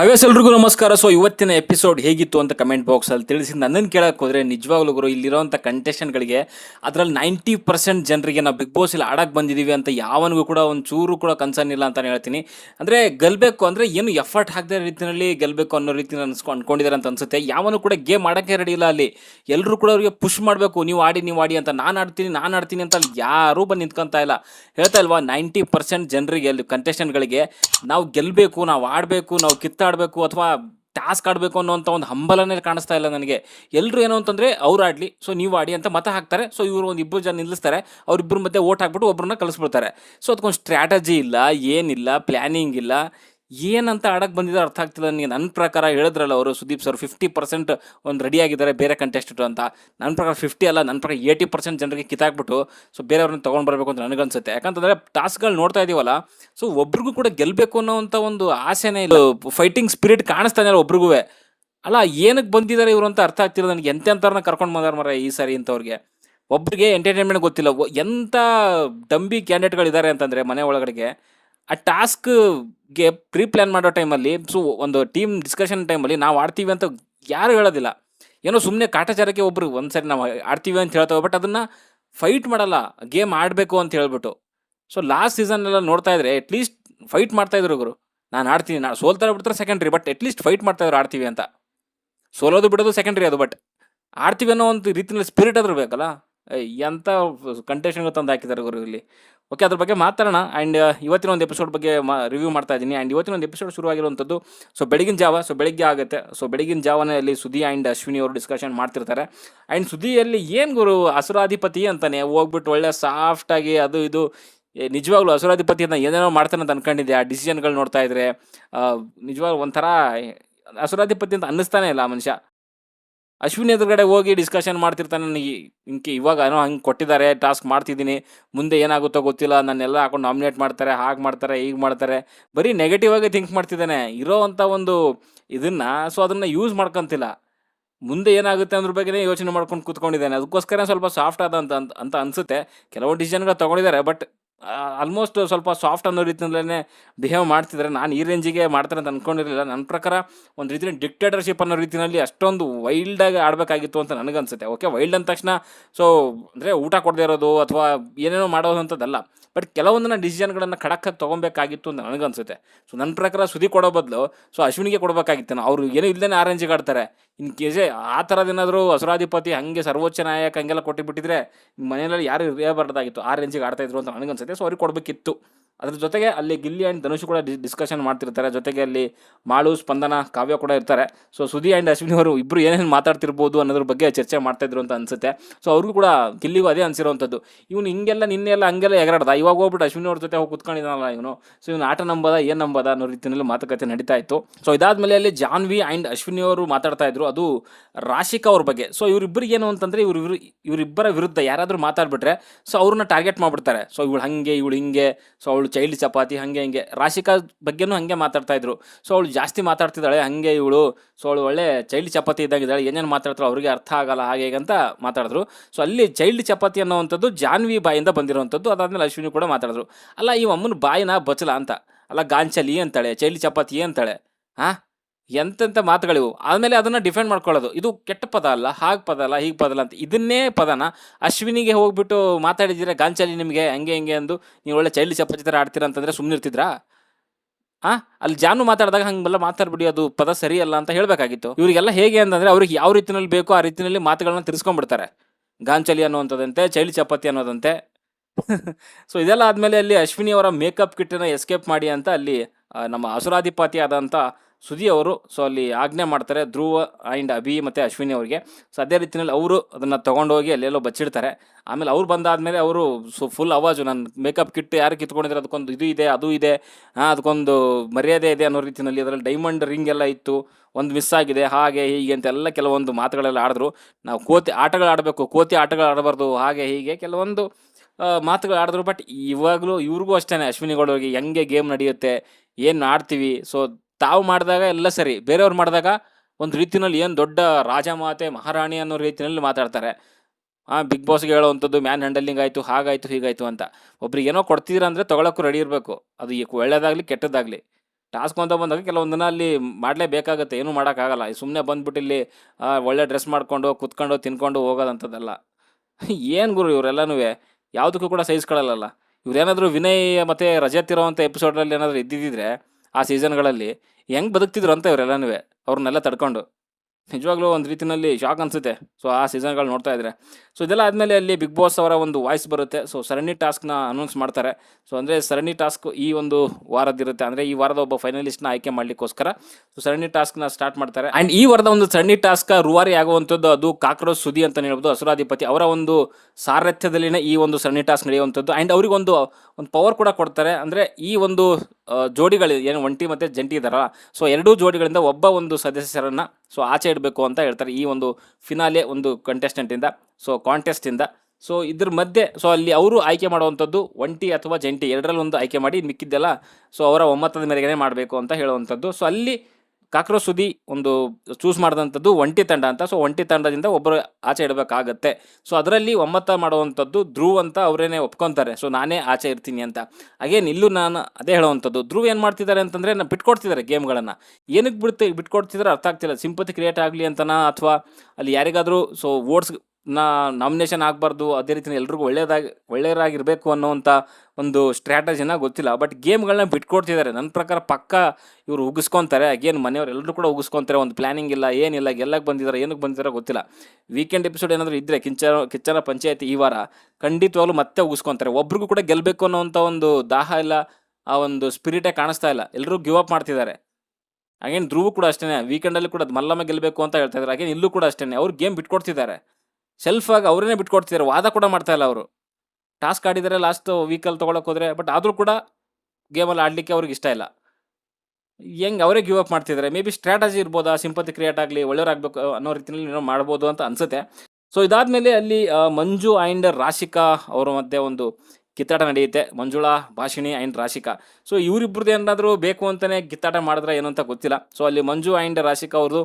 ಹವ್ಯಾಸ್ ಎಲ್ರಿಗೂ ನಮಸ್ಕಾರ. ಸೊ ಇವತ್ತಿನ ಎಪಿಸೋಡ್ ಹೇಗಿತ್ತು ಅಂತ ಕಮೆಂಟ್ ಬಾಕ್ಸಲ್ಲಿ ತಿಳಿಸಿ. ನನ್ನನ್ನು ಕೇಳಕ್ಕೆ ಹೋದರೆ ನಿಜವಾಗ್ಲೂ ಗುರು ಇಲ್ಲಿರೋಂಥ ಕಂಟೆಸ್ಟೆಂಟ್ಗಳಿಗೆ ಅದರಲ್ಲಿ ನೈಂಟಿ ಪರ್ಸೆಂಟ್ ಜನರಿಗೆ ನಾವು ಬಿಗ್ ಬಾಸ್ ಇಲ್ಲಿ ಆಡಕ್ಕೆ ಬಂದಿದ್ದೀವಿ ಅಂತ ಯಾವನಿಗೂ ಕೂಡ ಒಂದು ಚೂರು ಕೂಡ ಕನ್ಸರ್ನ್ ಇಲ್ಲ ಅಂತ ಹೇಳ್ತೀನಿ. ಅಂದರೆ ಗೆಲ್ಲಬೇಕು ಅಂದರೆ ಏನು ಎಫರ್ಟ್ ಹಾಕದೇ ರೀತಿಯಲ್ಲಿ ಗೆಲ್ಲಬೇಕು ಅನ್ನೋ ರೀತಿ ಅನ್ಸ್ಕೊ ಅಂದ್ಕೊಂಡಿದ್ದಾರೆ ಅಂತ ಅನ್ಸುತ್ತೆ. ಯಾವನು ಕೂಡ ಗೇಮ್ ಆಡೋಕ್ಕೆ ರೆಡಿ ಇಲ್ಲ ಅಲ್ಲಿ. ಎಲ್ಲರೂ ಕೂಡ ಅವರಿಗೆ ಪುಷ್ ಮಾಡಬೇಕು. ನೀವು ಆಡಿ ನೀವು ಆಡಿ ಅಂತ. ನಾನು ಆಡ್ತೀನಿ ನಾನು ಆಡ್ತೀನಿ ಅಂತ ಯಾರೂ ಬಂದು ನಿಂತ್ಕೊತ ಇಲ್ಲ. ಹೇಳ್ತಾ ಇಲ್ವಾ ನೈಂಟಿ ಪರ್ಸೆಂಟ್ ಜನರಿಗೆ ಅಲ್ಲಿ ಕಂಟೆಸ್ಟೆಂಟ್ಗಳಿಗೆ ನಾವು ಗೆಲ್ಲಬೇಕು ನಾವು ಆಡಬೇಕು, ನಾವು ಕಿತ್ತಾಡಬೇಕು ಅಥವಾ ಟಾಸ್ಕ್ ಆಡಬೇಕು ಅನ್ನೋಂಥ ಒಂದು ಹಂಬಲನೇ ಕಾಣಿಸ್ತಾ ಇಲ್ಲ ನನಗೆ. ಎಲ್ಲರೂ ಏನು ಅಂತಂದರೆ ಅವ್ರು ಆಡಲಿ ಸೊ ನೀವು ಆಡಿ ಅಂತ ಮತ ಹಾಕ್ತಾರೆ ಸೊ ಇವರು ಒಂದು ಇಬ್ಬರು ಜನ ನಿಲ್ಲಿಸ್ತಾರೆ ಅವ್ರಿಬ್ಬರ ಮಧ್ಯೆ ಓಟ್ ಹಾಕ್ಬಿಟ್ಟು ಒಬ್ಬರನ್ನ ಕಳಿಸ್ಬಿಡ್ತಾರೆ. ಸೊ ಅದಕ್ಕೊಂದು ಸ್ಟ್ರಾಟಜಿ ಇಲ್ಲ, ಏನಿಲ್ಲ ಪ್ಲ್ಯಾನಿಂಗ್ ಇಲ್ಲ. ಏನಂತ ಆಡಕ್ಕೆ ಬಂದಿದ್ದಾರೆ ಅರ್ಥ ಆಗ್ತಿಲ್ಲ. ನನಗೆ ನನ್ನ ಪ್ರಕಾರ ಹೇಳಿದ್ರಲ್ಲ ಅವರು ಸುದೀಪ್ ಸರ್ ಫಿಫ್ಟಿ ಪರ್ಸೆಂಟ್ ಒಂದು ರೆಡಿ ಆಗಿದ್ದಾರೆ ಬೇರೆ ಕಂಟೆಸ್ಟೆಂಟ್ ಅಂತ. ನನ್ನ ಪ್ರಕಾರ ಫಿಫ್ಟಿ ಅಲ್ಲ ನನ್ನ ಪ್ರಕಾರ ಏಯ್ಟಿ ಪರ್ಸೆಂಟ್ ಜನರಿಗೆ ಕಿತ್ತಾಕ್ಬಿಟ್ಟು ಸೊ ಬೇರೆಯವ್ರನ್ನ ತೊಗೊಂಡು ಬರಬೇಕು ಅಂತ ನನಗನ್ಸುತ್ತೆ. ಯಾಕಂತಂದರೆ ಟಾಸ್ಕ್ಗಳು ನೋಡ್ತಾ ಇದೀವಲ್ಲ ಸೊ ಒಬ್ರಿಗೂ ಕೂಡ ಗೆಲ್ಲಬೇಕು ಅನ್ನೋವಂಥ ಒಂದು ಆಸೆನೇ ಇಲ್ಲ. ಫೈಟಿಂಗ್ ಸ್ಪಿರಿಟ್ ಕಾಣಿಸ್ತಾನೆ ಇಲ್ಲ ಒಬ್ರಿಗೂ. ಅಲ್ಲ ಏನಕ್ಕೆ ಬಂದಿದ್ದಾರೆ ಇವರು ಅಂತ ಅರ್ಥ ಆಗ್ತಿಲ್ಲ ನನಗೆ. ಎಂತೆಂಥವ್ರನ್ನ ಕರ್ಕೊಂಡು ಬಂದಾರ ಮರ ಈ ಸಾರಿ ಇಂಥವ್ರಿಗೆ. ಒಬ್ರಿಗೆ ಎಂಟರ್ಟೈನ್ಮೆಂಟ್ ಗೊತ್ತಿಲ್ಲ. ಎಂಥ ಡಂಬಿ ಕ್ಯಾಂಡಿಡೇಟ್ಗಳಿದ್ದಾರೆ ಅಂತಂದರೆ ಮನೆ ಒಳಗಡೆಗೆ ಆ ಟಾಸ್ಕ್ಗೆ ಪ್ರೀ ಪ್ಲ್ಯಾನ್ ಮಾಡೋ ಟೈಮಲ್ಲಿ, ಸೊ ಒಂದು ಟೀಮ್ ಡಿಸ್ಕಷನ್ ಟೈಮಲ್ಲಿ ನಾವು ಆಡ್ತೀವಿ ಅಂತ ಯಾರು ಹೇಳೋದಿಲ್ಲ. ಏನೋ ಸುಮ್ಮನೆ ಕಾಟಾಚಾರಕ್ಕೆ ಒಬ್ರು ಒಂದ್ಸರಿ ನಾವು ಆಡ್ತೀವಿ ಅಂತ ಹೇಳ್ತೇವೆ, ಬಟ್ ಅದನ್ನು ಫೈಟ್ ಮಾಡಲ್ಲ, ಗೇಮ್ ಆಡಬೇಕು ಅಂತ ಹೇಳ್ಬಿಟ್ಟು. ಸೊ ಲಾಸ್ಟ್ ಸೀಸನ್ನೆಲ್ಲ ನೋಡ್ತಾ ಇದ್ರೆ ಅಟ್ಲೀಸ್ಟ್ ಫೈಟ್ ಮಾಡ್ತಾ ಇದ್ರು ಗುರು. ನಾನು ಆಡ್ತೀನಿ ನಾನು ಸೋಲ್ತಾರೆ ಬಿಡ್ತಾರೆ ಸೆಕೆಂಡ್ರಿ ಬಟ್ ಅಟ್ಲೀಸ್ಟ್ ಫೈಟ್ ಮಾಡ್ತಾ ಇದ್ರು ಆಡ್ತೀವಿ ಅಂತ. ಸೋಲೋದು ಬಿಡೋದು ಸೆಕೆಂಡ್ರಿ ಅದು ಬಟ್ ಆಡ್ತೀವಿ ಅನ್ನೋ ಒಂದು ರೀತಿಯಲ್ಲಿ ಸ್ಪಿರಿಟ್ ಆದ್ರೂ ಬೇಕಲ್ಲ? ಎಂಥ ಕಂಟೆಷನ್ ತಂದು ಹಾಕಿದ್ದಾರೆ ಗುರು ಇಲ್ಲಿ? ಓಕೆ ಅದ್ರ ಬಗ್ಗೆ ಮಾತಾಡೋಣ. ಆ್ಯಂಡ್ ಇವತ್ತಿನ ಒಂದು ಎಪಿಸೋಡ್ ಬಗ್ಗೆ ಮಾ ರಿವ್ಯೂ ಮಾಡ್ತಾ ಇದ್ದೀನಿ. ಆ್ಯಂಡ್ ಇವತ್ತಿನ ಒಂದು ಎಪಿಸೋಡ್ ಶುರುವಾಗಿರುವಂಥದ್ದು ಸೊ ಬೆಳಗಿನ ಜಾವ ಸೊ ಬೆಳಿಗ್ಗೆ ಆಗುತ್ತೆ. ಸೊ ಬೆಳಗಿನ ಜಾವನಲ್ಲಿ ಸುದಿ ಆ್ಯಂಡ್ ಅಶ್ವಿನಿ ಅವರು ಡಿಸ್ಕಷನ್ ಮಾಡ್ತಿರ್ತಾರೆ. ಆ್ಯಂಡ್ ಸುದಿಯಲ್ಲಿ ಏನು ಗುರು ಹಸುರಾಧಿಪತಿ ಅಂತಾನೆ? ಹೋಗ್ಬಿಟ್ಟು ಒಳ್ಳೆ ಸಾಫ್ಟಾಗಿ ಅದು ಇದು ನಿಜವಾಗ್ಲೂ ಹಸುರಾಧಿಪತಿ ಅಂತ ಏನೇನೋ ಮಾಡ್ತಾನೆ ಅಂತ ಅನ್ಕೊಂಡಿದ್ದೆ. ಆ ಡಿಸಿಷನ್ಗಳು ನೋಡ್ತಾ ಇದ್ರೆ ನಿಜವಾಗ್ಲೂ ಒಂಥರ ಹಸುರಾಧಿಪತಿ ಅಂತ ಅನ್ನಿಸ್ತಾನೆ ಇಲ್ಲ ಆ ಮನುಷ್ಯ. ಅಶ್ವಿನಿ ಎದುರುಗಡೆ ಹೋಗಿ ಡಿಸ್ಕಷನ್ ಮಾಡ್ತಿರ್ತಾನೆ ನನಗೆ. ಇಂಕೆ ಇವಾಗ ಏನೋ ಹಂಗೆ ಕೊಟ್ಟಿದ್ದಾರೆ ಟಾಸ್ಕ್ ಮಾಡ್ತಿದ್ದೀನಿ. ಮುಂದೆ ಏನಾಗುತ್ತೋ ಗೊತ್ತಿಲ್ಲ. ನನ್ನೆಲ್ಲ ಹಾಕೊಂಡು ನಾಮಿನೇಟ್ ಮಾಡ್ತಾರೆ, ಹಾಗೆ ಮಾಡ್ತಾರೆ, ಹೀಗೆ ಮಾಡ್ತಾರೆ. ಬರೀ ನೆಗೆಟಿವ್ ಆಗಿ ಥಿಂಕ್ ಮಾಡ್ತಿದ್ದಾನೆ. ಇರೋ ಅಂಥ ಒಂದು ಇದನ್ನು ಸೊ ಅದನ್ನು ಯೂಸ್ ಮಾಡ್ಕೊಂತಿಲ್ಲ. ಮುಂದೆ ಏನಾಗುತ್ತೆ ಅದ್ರ ಬಗ್ಗೆ ಯೋಚನೆ ಮಾಡ್ಕೊಂಡು ಕೂತ್ಕೊಂಡಿದ್ದಾನೆ. ಅದಕ್ಕೋಸ್ಕರ ಸ್ವಲ್ಪ ಸಾಫ್ಟ್ ಆದಂತ ಅಂತ, ಅಂತ- ಅಂತ ಅನಿಸುತ್ತೆ. ಕೆಲವು ಡಿಸಿಷನ್ಗಳು ತೊಗೊಂಡಿದ್ದಾರೆ ಬಟ್ ಆಲ್ಮೋಸ್ಟ್ ಸ್ವಲ್ಪ ಸಾಫ್ಟ್ ಅನ್ನೋ ರೀತಿಯಲ್ಲೇ ಬಿಹೇವ್ ಮಾಡ್ತಿದ್ದಾರೆ ನಾನು ಈ ರೇಂಜಿಗೆ ಮಾಡ್ತಾರೆ ಅಂತ ಅಂದ್ಕೊಂಡಿರಲಿಲ್ಲ ನನ್ನ ಪ್ರಕಾರ ಒಂದು ರೀತಿಯ ಡಿಕ್ಟೇಟರ್ಶಿಪ್ ಅನ್ನೋ ರೀತಿಯಲ್ಲಿ ಅಷ್ಟೊಂದು ವೈಲ್ಡಾಗಿ ಆಡಬೇಕಾಗಿತ್ತು ಅಂತ ನನಗನ್ಸುತ್ತೆ. ಓಕೆ ವೈಲ್ಡ್ ಅಂದ ತಕ್ಷಣ ಸೊ ಅಂದರೆ ಊಟ ಕೊಡದೇ ಇರೋದು ಅಥವಾ ಏನೇನೋ ಮಾಡೋದು ಅಂಥದ್ದಲ್ಲ ಬಟ್ ಕೆಲವೊಂದನ್ನ ಡಿಸಿಷನ್ಗಳನ್ನು ಖಡಕ್ಕಾಗಿ ತೊಗೊಬೇಕಾಗಿತ್ತು ಅಂತ ನನಗನ್ಸುತ್ತೆ. ಸೊ ನನ್ನ ಪ್ರಕಾರ ಸುದಿ ಕೊಡೋ ಬದಲು ಸೊ ಅಶ್ವಿನಿಗೆ ಕೊಡಬೇಕಾಗಿತ್ತು. ಅವರು ಏನೂ ಇಲ್ಲದೇ ಆ ರೇಂಜಿಗೆ ಆಡ್ತಾರೆ. ಇನ್ ಕೇಸೆ ಆ ಥರದೇನಾದರೂ ಹಸುರಾಧಿಪತಿ ಹಾಗೆ ಸರ್ವೋಚ್ಚ ನಾಯಕ, ಹಂಗೆಲ್ಲ ಕೊಟ್ಟಿಬಿಟ್ಟಿದ್ರೆ ಮನೆಯಲ್ಲಿ ಯಾರು ಇರಬಾರ್ದಾಗಿತ್ತು ಆ ರೇಂಜಿಗೆ ಆಡ್ತಾಯಿದ್ರು ಅಂತ ನನಗನ್ಸುತ್ತೆ. ಸೊ ಅವ್ರಿಗೆ ಕೊಡಬೇಕಿತ್ತು. ಅದ್ರ ಜೊತೆಗೆ ಅಲ್ಲಿ ಗಿಲ್ಲಿ ಆ್ಯಂಡ್ ಧನುಷ್ ಕೂಡ ಡಿಸ್ಕಷನ್ ಮಾಡ್ತಿರ್ತಾರೆ. ಜೊತೆಗೆ ಅಲ್ಲಿ ಮಾಳು, ಸ್ಪಂದನ, ಕಾವ್ಯ ಕೂಡ ಇರ್ತಾರೆ. ಸೊ ಸುದಿ ಆ್ಯಂಡ್ ಅಶ್ವಿನಿ ಅವರು ಇಬ್ಬರು ಏನೇನು ಮಾತಾಡ್ತಿರ್ಬೋದು ಅನ್ನೋದ್ರ ಬಗ್ಗೆ ಚರ್ಚೆ ಮಾಡ್ತಾ ಇದ್ರು ಅಂತ ಅನ್ಸುತ್ತೆ. ಸೊ ಅವ್ರಿಗೂ ಕೂಡ ಗಿಲ್ಲಿಗೂ ಅದೇ ಅನಿಸಿರುವಂಥದ್ದು ಇವನು ಹಿಂಗೆಲ್ಲ, ನಿನ್ನೆಲ್ಲ ಹಂಗೆಲ್ಲ ಎಗರಾಡ್ದ. ಇವಾಗ ಹೋಗ್ಬಿಟ್ಟು ಅಶ್ವಿನಿ ಅವ್ರ ಜೊತೆ ಹೋಗಿ ಕುತ್ಕೊಂಡಿದ್ದಾನಲ್ಲ ಇವನು. ಸೊ ಇವನು ಆಟ ನಂಬದ, ಏನು ನಂಬದ ಅನ್ನೋ ರೀತಿಯಲ್ಲಿ ಮಾತುಕತೆ ನಡೀತಾ ಇತ್ತು. ಸೊ ಇದಾದ್ಮೇಲೆ ಅಲ್ಲಿ ಜಾನ್ವಿ ಆ್ಯಂಡ್ ಅಶ್ವಿನಿ ಅವರು ಮಾತಾಡ್ತಾ ಇದ್ರು. ಅದು ರಾಶಿಕಾ ಅವ್ರ ಬಗ್ಗೆ. ಸೊ ಇವರಿಬ್ಬರಿಗೆ ಏನು ಅಂತಂದ್ರೆ ಇವ್ರು ಇವರು ಇವರಿಬ್ಬರ ವಿರುದ್ಧ ಯಾರಾದರೂ ಮಾತಾಡ್ಬಿಟ್ರೆ ಸೊ ಅವ್ರನ್ನ ಟಾರ್ಗೆಟ್ ಮಾಡ್ಬಿಡ್ತಾರೆ. ಸೊ ಇವಳು ಹಂಗೆ, ಇವಳು ಹಿಂಗೆ. ಸೊ ಅವಳು ಚೈಲ್ಡ್ ಚಪಾತಿ, ಹಂಗೆ ಹಿಂಗೆ. ರಾಶಿಕಾ ಬಗ್ಗೆನೂ ಹಂಗೆ ಮಾತಾಡ್ತಾ ಇದ್ರು. ಸೊ ಅವಳು ಜಾಸ್ತಿ ಮಾತಾಡ್ತಿದ್ದಾಳೆ, ಹಂಗೆ ಇವಳು. ಸೊ ಅವಳು ಒಳ್ಳೆ ಚೈಲ್ಡ್ ಚಪಾತಿ ಇದ್ದಾಗಿದ್ದಾಳೆ ಏನೇನು ಮಾತಾಡ್ತಾರೋ ಅವ್ರಿಗೆ ಅರ್ಥ ಆಗಲ್ಲ ಹಾಗೆ ಅಂತ ಮಾತಾಡಿದ್ರು. ಸೊ ಅಲ್ಲಿ ಚೈಲ್ಡ್ ಚಪಾತಿ ಅನ್ನೋವಂಥದ್ದು ಜಾನ್ವಿ ಬಾಯಿಂದ ಬಂದಿರುವಂಥದ್ದು. ಅದಾದ್ಮೇಲೆ ಅಶ್ವಿನಿ ಕೂಡ ಮಾತಾಡಿದ್ರು. ಅಲ್ಲ, ಈ ಅಮ್ಮನ ಬಾಯಿನ ಬಚಲ ಅಂತ. ಅಲ್ಲ, ಗಾಂಚಲಿ ಅಂತಾಳೆ ಚೈಲ್ಡ್ ಚಪಾತಿ ಅಂತಾಳೆ. ಹಾಂ ಎಂತೆಂಥ ಮಾತುಗಳಿವು. ಆಮೇಲೆ ಅದನ್ನು ಡಿಫೆಂಡ್ ಮಾಡ್ಕೊಳ್ಳೋದು. ಇದು ಕೆಟ್ಟ ಪದ ಅಲ್ಲ, ಹಾಗೆ ಪದ ಅಲ್ಲ, ಹೀಗೆ ಪದ ಅಲ್ಲ ಅಂತ. ಇದನ್ನೇ ಪದನ ಅಶ್ವಿನಿಗೆ ಹೋಗ್ಬಿಟ್ಟು ಮಾತಾಡಿದ್ದೀರಾ, ಗಾಂಚಲಿ ನಿಮಗೆ ಹಂಗೆ ಹಿಂಗೆ ಅಂದು, ನೀವು ಒಳ್ಳೆ ಚೈಲ್ಡ್ ಚಪಾತಿ ಥರ ಆಡ್ತೀರಾ ಅಂತಂದರೆ ಸುಮ್ಮನಿರ್ತಿದ್ರಾ ಆ? ಅಲ್ಲಿ ಜಾನು ಮಾತಾಡಿದಾಗ ಹಂಗೆಲ್ಲ ಮಾತಾಡ್ಬಿಡಿ, ಅದು ಪದ ಸರಿ ಅಲ್ಲ ಅಂತ ಹೇಳಬೇಕಾಗಿತ್ತು. ಇವರಿಗೆಲ್ಲ ಹೇಗೆ ಅಂತಂದರೆ ಅವ್ರಿಗೆ ಯಾವ ರೀತಿಯಲ್ಲಿ ಬೇಕೋ ಆ ರೀತಿಯಲ್ಲಿ ಮಾತುಗಳನ್ನ ತಿರ್ಸ್ಕೊಂಡ್ಬಿಡ್ತಾರೆ. ಗಾಂಚಲಿ ಅನ್ನುವಂಥದ್ದಂತೆ, ಚೈಲ್ಡ್ ಚಪಾತಿ ಅನ್ನೋದಂತೆ. ಸೊ ಇದೆಲ್ಲ ಆದಮೇಲೆ ಅಲ್ಲಿ ಅಶ್ವಿನಿ ಅವರ ಮೇಕಪ್ ಕಿಟ್ಟನ್ನು ಎಸ್ಕೇಪ್ ಮಾಡಿ ಅಂತ ಅಲ್ಲಿ ನಮ್ಮ ಅಸುರಾಧಿಪತಿ ಆದಂಥ ಸುದಿ ಅವರು ಸೊ ಅಲ್ಲಿ ಆಜ್ಞೆ ಮಾಡ್ತಾರೆ ಧ್ರುವ ಆ್ಯಂಡ್ ಅಭಿ ಮತ್ತು ಅಶ್ವಿನಿ ಅವರಿಗೆ. ಸೊ ಅದೇ ರೀತಿಯಲ್ಲಿ ಅವರು ಅದನ್ನು ತೊಗೊಂಡೋಗಿ ಅಲ್ಲೆಲ್ಲೋ ಬಚ್ಚಿಡ್ತಾರೆ. ಆಮೇಲೆ ಅವ್ರು ಬಂದಾದಮೇಲೆ ಅವರು ಸೊ ಫುಲ್ ಅವಾಜು ನನ್ನ ಮೇಕಪ್ ಕಿಟ್ ಯಾರು ಕಿತ್ಕೊಂಡಿದ್ರೆ, ಅದಕ್ಕೊಂದು ಇದು ಇದೆ, ಅದು ಇದೆ, ಹಾಂ, ಅದಕ್ಕೊಂದು ಮರ್ಯಾದೆ ಇದೆ ಅನ್ನೋ ರೀತಿಯಲ್ಲಿ ಅದರಲ್ಲಿ ಡೈಮಂಡ್ ರಿಂಗ್ ಎಲ್ಲ ಇತ್ತು, ಒಂದು ಮಿಸ್ ಆಗಿದೆ, ಹಾಗೆ, ಹೀಗೆ ಅಂತೆಲ್ಲ ಕೆಲವೊಂದು ಮಾತುಗಳೆಲ್ಲ ಆಡಿದ್ರು. ನಾವು ಕೋತಿ ಆಟಗಳು ಆಡಬೇಕು, ಕೋತಿ ಆಟಗಳು ಆಡಬಾರ್ದು, ಹಾಗೆ, ಹೀಗೆ ಕೆಲವೊಂದು ಮಾತುಗಳು ಆಡಿದ್ರು ಬಟ್ ಇವಾಗಲೂ ಇವ್ರಿಗೂ ಅಷ್ಟೇ ಗೌಡರಿಗೆ ಹೆಂಗೆ ಗೇಮ್ ನಡೆಯುತ್ತೆ, ಏನು ಆಡ್ತೀವಿ ಸೊ ತಾವು ಮಾಡಿದಾಗ ಎಲ್ಲ ಸರಿ. ಬೇರೆಯವ್ರು ಮಾಡಿದಾಗ ಒಂದು ರೀತಿನಲ್ಲಿ ಏನು ದೊಡ್ಡ ರಾಜಮಾತೆ, ಮಹಾರಾಣಿ ಅನ್ನೋ ರೀತಿಯಲ್ಲಿ ಮಾತಾಡ್ತಾರೆ. ಹಾಂ ಬಿಗ್ ಬಾಸ್ಗೆ ಹೇಳೋವಂಥದ್ದು ಮ್ಯಾನ್ ಹ್ಯಾಂಡಲಿಂಗ್ ಆಯಿತು, ಹಾಗಾಯಿತು, ಹೀಗಾಯಿತು ಅಂತ. ಒಬ್ರಿಗೆ ಏನೋ ಕೊಡ್ತಿದ್ದೀರ ಅಂದರೆ ತೊಗೊಳಕ್ಕೂ ರೆಡಿ ಇರಬೇಕು. ಅದು ಈಗ ಒಳ್ಳೇದಾಗಲಿ ಕೆಟ್ಟದ್ದಾಗಲಿ ಟಾಸ್ಕ್ ಅಂತ ಬಂದಾಗ ಕೆಲವೊಂದನ್ನ ಅಲ್ಲಿ ಮಾಡಲೇಬೇಕಾಗತ್ತೆ. ಏನೂ ಮಾಡೋಕ್ಕಾಗಲ್ಲ. ಸುಮ್ಮನೆ ಬಂದ್ಬಿಟ್ಟು ಇಲ್ಲಿ ಒಳ್ಳೆ ಡ್ರೆಸ್ ಮಾಡ್ಕೊಂಡು, ಕುತ್ಕೊಂಡು, ತಿನ್ಕೊಂಡು ಹೋಗೋದಂಥದ್ದಲ್ಲ. ಏನು ಗುರು ಇವರೆಲ್ಲನೂ ಯಾವುದಕ್ಕೂ ಕೂಡ ಸಹಿಸ್ಕೊಳ್ಳಲ್ಲ ಇವ್ರೇನಾದರೂ ವಿನಯ ಮತ್ತು ರಜೆ ಇರೋವಂಥ ಎಪಿಸೋಡಲ್ಲಿ ಏನಾದರೂ ಇದ್ದಿದ್ದಿದ್ರೆ ಆ ಸೀಸನ್ಗಳಲ್ಲಿ ಹೆಂಗೆ ಬದುಕ್ತಿದ್ರು ಅಂತ ಇವರೆಲ್ಲನೂ ಅವ್ರನ್ನೆಲ್ಲ ತಡ್ಕೊಂಡು. ನಿಜವಾಗ್ಲೂ ಒಂದು ರೀತಿಯಲ್ಲಿ ಶಾಕ್ ಅನಿಸುತ್ತೆ. ಸೊ, ಆ ಸೀಸನ್ಗಳು ನೋಡ್ತಾ ಇದ್ರೆ. ಸೊ, ಇದೆಲ್ಲ ಆದಮೇಲೆ ಅಲ್ಲಿ ಬಿಗ್ ಬಾಸ್ ಅವರ ಒಂದು ವಾಯ್ಸ್ ಬರುತ್ತೆ. ಸೊ, ಸರಣಿ ಟಾಸ್ಕ್ನ ಅನೌನ್ಸ್ ಮಾಡ್ತಾರೆ. ಸೊ, ಅಂದರೆ ಸರಣಿ ಟಾಸ್ಕ್ ಈ ಒಂದು ವಾರದಿರುತ್ತೆ ಅಂದರೆ ಈ ವಾರದ ಒಬ್ಬ ಫೈನಲಿಸ್ಟ್ನ ಆಯ್ಕೆ ಮಾಡಲಿಕ್ಕೋಸ್ಕರ. ಸೊ, ಸರಣಿ ಟಾಸ್ಕ್ನ ಸ್ಟಾರ್ಟ್ ಮಾಡ್ತಾರೆ. ಆ್ಯಂಡ್ ಈ ವಾರದ ಒಂದು ಸರಣಿ ಟಾಸ್ಕ್ ರೂವಾರಿ ಆಗುವಂಥದ್ದು ಅದು ಕಾಕ್ರೋಚ್ ಸುದಿ ಅಂತ ಹೇಳ್ಬೋದು. ಹಸುರಾಧಿಪತಿ ಅವರ ಒಂದು ಸಾರಥ್ಯದಲ್ಲಿನೇ ಈ ಒಂದು ಸರಣಿ ಟಾಸ್ಕ್ ನಡೆಯುವಂಥದ್ದು. ಆ್ಯಂಡ್ ಅವರಿಗೊಂದು, ಒಂದು ಪವರ್ ಕೂಡ ಕೊಡ್ತಾರೆ. ಅಂದರೆ ಈ ಒಂದು ಜೋಡಿಗಳು ಏನು ಒಂಟಿ ಮತ್ತು ಜಂಟಿ ಇದ್ದಾರಲ್ಲ ಸೊ ಎರಡೂ ಜೋಡಿಗಳಿಂದ ಒಬ್ಬ ಒಂದು ಸದಸ್ಯರನ್ನು ಸೊ ಆಚೆ ಇಡಬೇಕು ಅಂತ ಹೇಳ್ತಾರೆ ಈ ಒಂದು ಫಿನಾಲೆ ಒಂದು ಕಂಟೆಸ್ಟೆಂಟಿಂದ ಸೊ ಕಾಂಟೆಸ್ಟಿಂದ ಸೊ ಇದ್ರ ಮಧ್ಯೆ ಸೊ ಅಲ್ಲಿ ಅವರು ಆಯ್ಕೆ ಮಾಡುವಂಥದ್ದು ಒಂಟಿ ಅಥವಾ ಜಂಟಿ ಎರಡರಲ್ಲಿ ಒಂದು ಆಯ್ಕೆ ಮಾಡಿ ಮಿಕ್ಕಿದ್ದೆಲ್ಲ ಸೊ ಅವರ ಒಮ್ಮತದ ಮೇರೆಗೆ ಮಾಡಬೇಕು ಅಂತ ಹೇಳುವಂಥದ್ದು. ಸೊ ಅಲ್ಲಿ ಕಾಕ್ರೋಚ್ ಸುದಿ ಒಂದು ಚೂಸ್ ಮಾಡಿದಂಥದ್ದು ಒಂಟಿ ತಂಡ ಅಂತ. ಸೊ ಒಂಟಿ ತಂಡದಿಂದ ಒಬ್ಬರು ಆಚೆ ಇಡಬೇಕಾಗತ್ತೆ. ಸೊ ಅದರಲ್ಲಿ ಒಮ್ಮತ ಮಾಡುವಂಥದ್ದು ಧ್ರುವ್ ಅಂತ ಅವರೇನೆ ಒಪ್ಕೊತಾರೆ. ಸೊ ನಾನೇ ಆಚೆ ಇರ್ತೀನಿ ಅಂತ. ಅಗೇನ್ ಇಲ್ಲೂ ನಾನು ಅದೇ ಹೇಳುವಂಥದ್ದು. ಧ್ರುವ್ ಏನು ಮಾಡ್ತಿದ್ದಾರೆ ಅಂತಂದರೆ ನಾನು ಬಿಟ್ಕೊಡ್ತಿದ್ದಾರೆ ಗೇಮ್ಗಳನ್ನು. ಏನಕ್ಕೆ ಬಿಡುತ್ತೆ ಬಿಟ್ಕೊಡ್ತಿದ್ದಾರೆ ಅರ್ಥ ಆಗ್ತಿಲ್ಲ. ಸಿಂಪತಿ ಕ್ರಿಯೇಟ್ ಆಗಲಿ ಅಂತನಾ ಅಥವಾ ಅಲ್ಲಿ ಯಾರಿಗಾದರೂ ಸೊ ವೋಟ್ಸ್ ನಾ ನಾಮಿನೇಷನ್ ಆಗಬಾರ್ದು, ಅದೇ ರೀತಿ ಎಲ್ರಿಗೂ ಒಳ್ಳೆಯದಾಗಿ ಒಳ್ಳೆಯರಾಗಿರಬೇಕು ಅನ್ನೋವಂಥ ಒಂದು ಸ್ಟ್ರಾಟಜಿನ ಗೊತ್ತಿಲ್ಲ. ಬಟ್ ಗೇಮ್ಗಳನ್ನ ಬಿಟ್ಕೊಡ್ತಿದ್ದಾರೆ ನನ್ನ ಪ್ರಕಾರ ಪಕ್ಕ ಇವರು ಉಗಿಸ್ಕೊತಾರೆ. ಅಗೇನ್ ಮನೆಯವ್ರು ಎಲ್ಲರೂ ಕೂಡ ಉಗಿಸ್ಕೊತಾರೆ. ಒಂದು ಪ್ಲಾನಿಂಗ್ ಇಲ್ಲ, ಏನಿಲ್ಲ ಗೆಲ್ಲಕ್ಕೆ ಬಂದಿದ್ದಾರೆ ಏನಕ್ಕೆ ಬಂದಿದ್ದಾರೆ ಗೊತ್ತಿಲ್ಲ. ವೀಕೆಂಡ್ ಎಪಿಸೋಡ್ ಏನಾದರೂ ಇದ್ದರೆ ಕಿಂಚ ಕಿಚ್ಚರ ಪಂಚಾಯತಿ ಈ ವಾರ ಖಂಡಿತವಾಗ್ಲೂ ಮತ್ತೆ ಉಗಿಸ್ಕೊತಾರೆ. ಒಬ್ರಿಗೂ ಕೂಡ ಗೆಲ್ಲಬೇಕು ಅನ್ನೋವಂಥ ಒಂದು ದಾಹ ಇಲ್ಲ, ಆ ಒಂದು ಸ್ಪಿರಿಟೇ ಕಾಣಿಸ್ತಾ ಇಲ್ಲ. ಎಲ್ಲರೂ ಗಿವ್ ಅಪ್ ಮಾಡ್ತಿದ್ದಾರೆ ಹಾಗೇನು ಧ್ರುವ ಕೂಡ ಅಷ್ಟೇ ವೀಕೆಂಡಲ್ಲಿ ಕೂಡ ಮಲ್ಲಮ್ಮ ಗೆಲ್ಲಬೇಕು ಅಂತ ಹೇಳ್ತಾ ಇದ್ದಾರೆ ಹಾಗೇನು ಇಲ್ಲೂ ಕೂಡ ಅಷ್ಟೇ ಅವ್ರು ಗೇಮ್ ಬಿಟ್ಕೊಡ್ತಿದ್ದಾರೆ ಸೆಲ್ಫಾಗಿ ಅವರೇ ಬಿಟ್ಕೊಡ್ತಿದ್ದಾರೆ ವಾದ ಕೂಡ ಮಾಡ್ತಾ ಇಲ್ಲ ಅವರು. ಟಾಸ್ಕ್ ಆಡಿದರೆ ಲಾಸ್ಟ್ ವೀಕಲ್ಲಿ ತೊಗೊಳಕ್ಕೆ ಹೋದರೆ ಬಟ್ ಆದರೂ ಕೂಡ ಗೇಮಲ್ಲಿ ಆಡಲಿಕ್ಕೆ ಅವ್ರಿಗೆ ಇಷ್ಟ ಇಲ್ಲ. ಹೆಂಗೆ ಅವರೇ ಗಿವ್ ಅಪ್ ಮಾಡ್ತಿದ್ದಾರೆ ಮೇ ಬಿ ಸ್ಟ್ರಾಟಜಿ ಇರ್ಬೋದಾ? ಸಿಂಪತಿ ಕ್ರಿಯೇಟ್ ಆಗಲಿ ಒಳ್ಳೆಯವರಾಗಬೇಕು ಅನ್ನೋ ರೀತಿಯಲ್ಲಿ ಏನೋ ಮಾಡ್ಬೋದು ಅಂತ ಅನ್ಸುತ್ತೆ. ಸೊ ಇದಾದಮೇಲೆ ಅಲ್ಲಿ ಮಂಜು ಆ್ಯಂಡ್ ರಾಶಿಕಾ ಅವರ ಮಧ್ಯೆ ಒಂದು ಕಿತ್ತಾಟ ನಡೆಯುತ್ತೆ. ಮಂಜುಳಾ, ಭಾಷಿಣಿ ಆ್ಯಂಡ್ ರಾಶಿಕಾ. ಸೊ ಇವರಿಬ್ರದ್ದು ಏನಾದರೂ ಬೇಕು ಅಂತಲೇ ಕಿತ್ತಾಟ ಮಾಡಿದ್ರೆ ಏನು ಅಂತ ಗೊತ್ತಿಲ್ಲ. ಸೊ ಅಲ್ಲಿ ಮಂಜು ಆ್ಯಂಡ್ ರಾಶಿಕಾ ಅವ್ರದ್ದು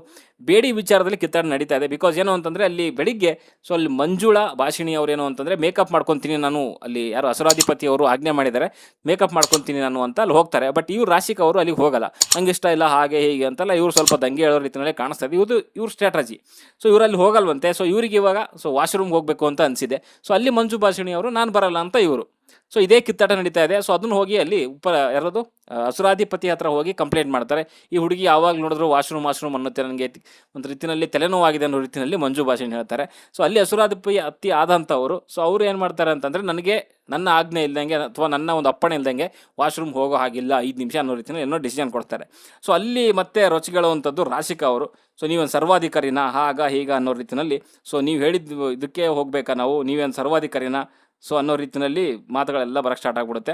ಬೇಡಿ ವಿಚಾರದಲ್ಲಿ ಕಿತ್ತಾಟ ನಡೀತಾ ಇದೆ. ಬಿಕಾಸ್ ಏನು ಅಂತಂದರೆ ಅಲ್ಲಿ ಬೆಳಿಗ್ಗೆ ಸೊ ಅಲ್ಲಿ ಮಂಜುಳಾ, ಭಾಷಿಣಿ ಅವ್ರೇನು ಅಂತಂದರೆ ಮೇಕಪ್ ಮಾಡ್ಕೊತೀನಿ ನಾನು ಅಲ್ಲಿ ಯಾರು ಅಸರಾಧಿಪತಿ ಅವರು ಆಜ್ಞೆ ಮಾಡಿದ್ದಾರೆ. ಮೇಕಪ್ ಮಾಡ್ಕೊತೀನಿ ನಾನು ಅಂತ ಅಲ್ಲಿ ಹೋಗ್ತಾರೆ. ಬಟ್ ಇವ್ರು ರಾಶಿಕಾ ಅವರು ಅಲ್ಲಿಗೆ ಹೋಗಲ್ಲ. ನಂಗೆ ಇಷ್ಟ ಇಲ್ಲ, ಹಾಗೆ, ಹೀಗೆ ಅಂತಲ್ಲ ಇವ್ರು ಸ್ವಲ್ಪ ದಂಗೆ ಹೇಳೋ ರೀತಿಯಲ್ಲೇ ಕಾಣಿಸ್ತಾ ಇದೆ. ಇವರು ಇವ್ರ ಸ್ಟ್ರಾಟಜಿ ಸೊ ಇವರಲ್ಲಿ ಹೋಗಲ್ವಂತೆ. ಸೊ ಇವರಿಗೆ ಇವಾಗ ಸೊ ವಾಶ್ರೂಮ್ಗೆ ಹೋಗಬೇಕು ಅಂತ ಅನಿಸಿದೆ. ಸೊ ಅಲ್ಲಿ ಮಂಜು, ಭಾಷಿಣಿ ಅವರು, ನಾನು ಬರಲ್ಲ ಅಂತ ಇವರು. ಸೊ ಇದೇ ಕಿತ್ತಾಟ ನಡೀತಾ ಇದೆ. ಸೊ ಅದನ್ನು ಹೋಗಿ ಅಲ್ಲಿ ಉಪ ಯಾರದು ಅಸುರಾಧಿಪತಿ ಹತ್ರ ಹೋಗಿ ಕಂಪ್ಲೇಂಟ್ ಮಾಡ್ತಾರೆ. ಈ ಹುಡುಗಿ ಯಾವಾಗ ನೋಡಿದ್ರು ವಾಶ್ರೂಮ್ ವಾಶ್ರೂಮ್ ಅನ್ನುತ್ತೆ ನನಗೆ ಒಂದು ರೀತಿಯಲ್ಲಿ ತಲೆನೋವಾಗಿದೆ ಅನ್ನೋ ರೀತಿಯಲ್ಲಿ ಮಂಜು ಭಾಷೆನ ಹೇಳ್ತಾರೆ. ಸೊ ಅಲ್ಲಿ ಅಸುರಾಧಿಪತಿ ಅತಿ ಆದಂಥವರು. ಸೊ ಅವ್ರು ಏನು ಮಾಡ್ತಾರೆ ಅಂತಂದರೆ ನನಗೆ ನನ್ನ ಆಜ್ಞೆ ಇಲ್ದಂಗೆ ಅಥವಾ ನನ್ನ ಒಂದು ಅಪ್ಪಣೆ ಇಲ್ದಂಗೆ ವಾಶ್ರೂಮ್ ಹೋಗೋ ಹಾಗಿಲ್ಲ, ಐದು ನಿಮಿಷ ಅನ್ನೋ ರೀತಿಯಲ್ಲಿ ಏನೋ ಡಿಸಿಷನ್ ಕೊಡ್ತಾರೆ. ಸೊ ಅಲ್ಲಿ ಮತ್ತೆ ರೊಚ್ಚಿಗೆಳುವಂಥದ್ದು ರಾಶಿಕಾ ಅವರು. ಸೊ ನೀವೇನು ಸರ್ವಾಧಿಕಾರಿನಾ? ಹಾಗ, ಹೀಗ ಅನ್ನೋ ರೀತಿಯಲ್ಲಿ ಸೊ ನೀವು ಹೇಳಿದ್ದು ಇದಕ್ಕೆ ಹೋಗ್ಬೇಕಾ ನಾವು? ನೀವೇನು ಸರ್ವಾಧಿಕಾರಿನಾ? ಸೊ ಅನ್ನೋ ರೀತಿಯಲ್ಲಿ ಮಾತುಗಳೆಲ್ಲ ಬರೋಕ್ಕೆ ಸ್ಟಾರ್ಟ್ ಆಗಿಬಿಡುತ್ತೆ.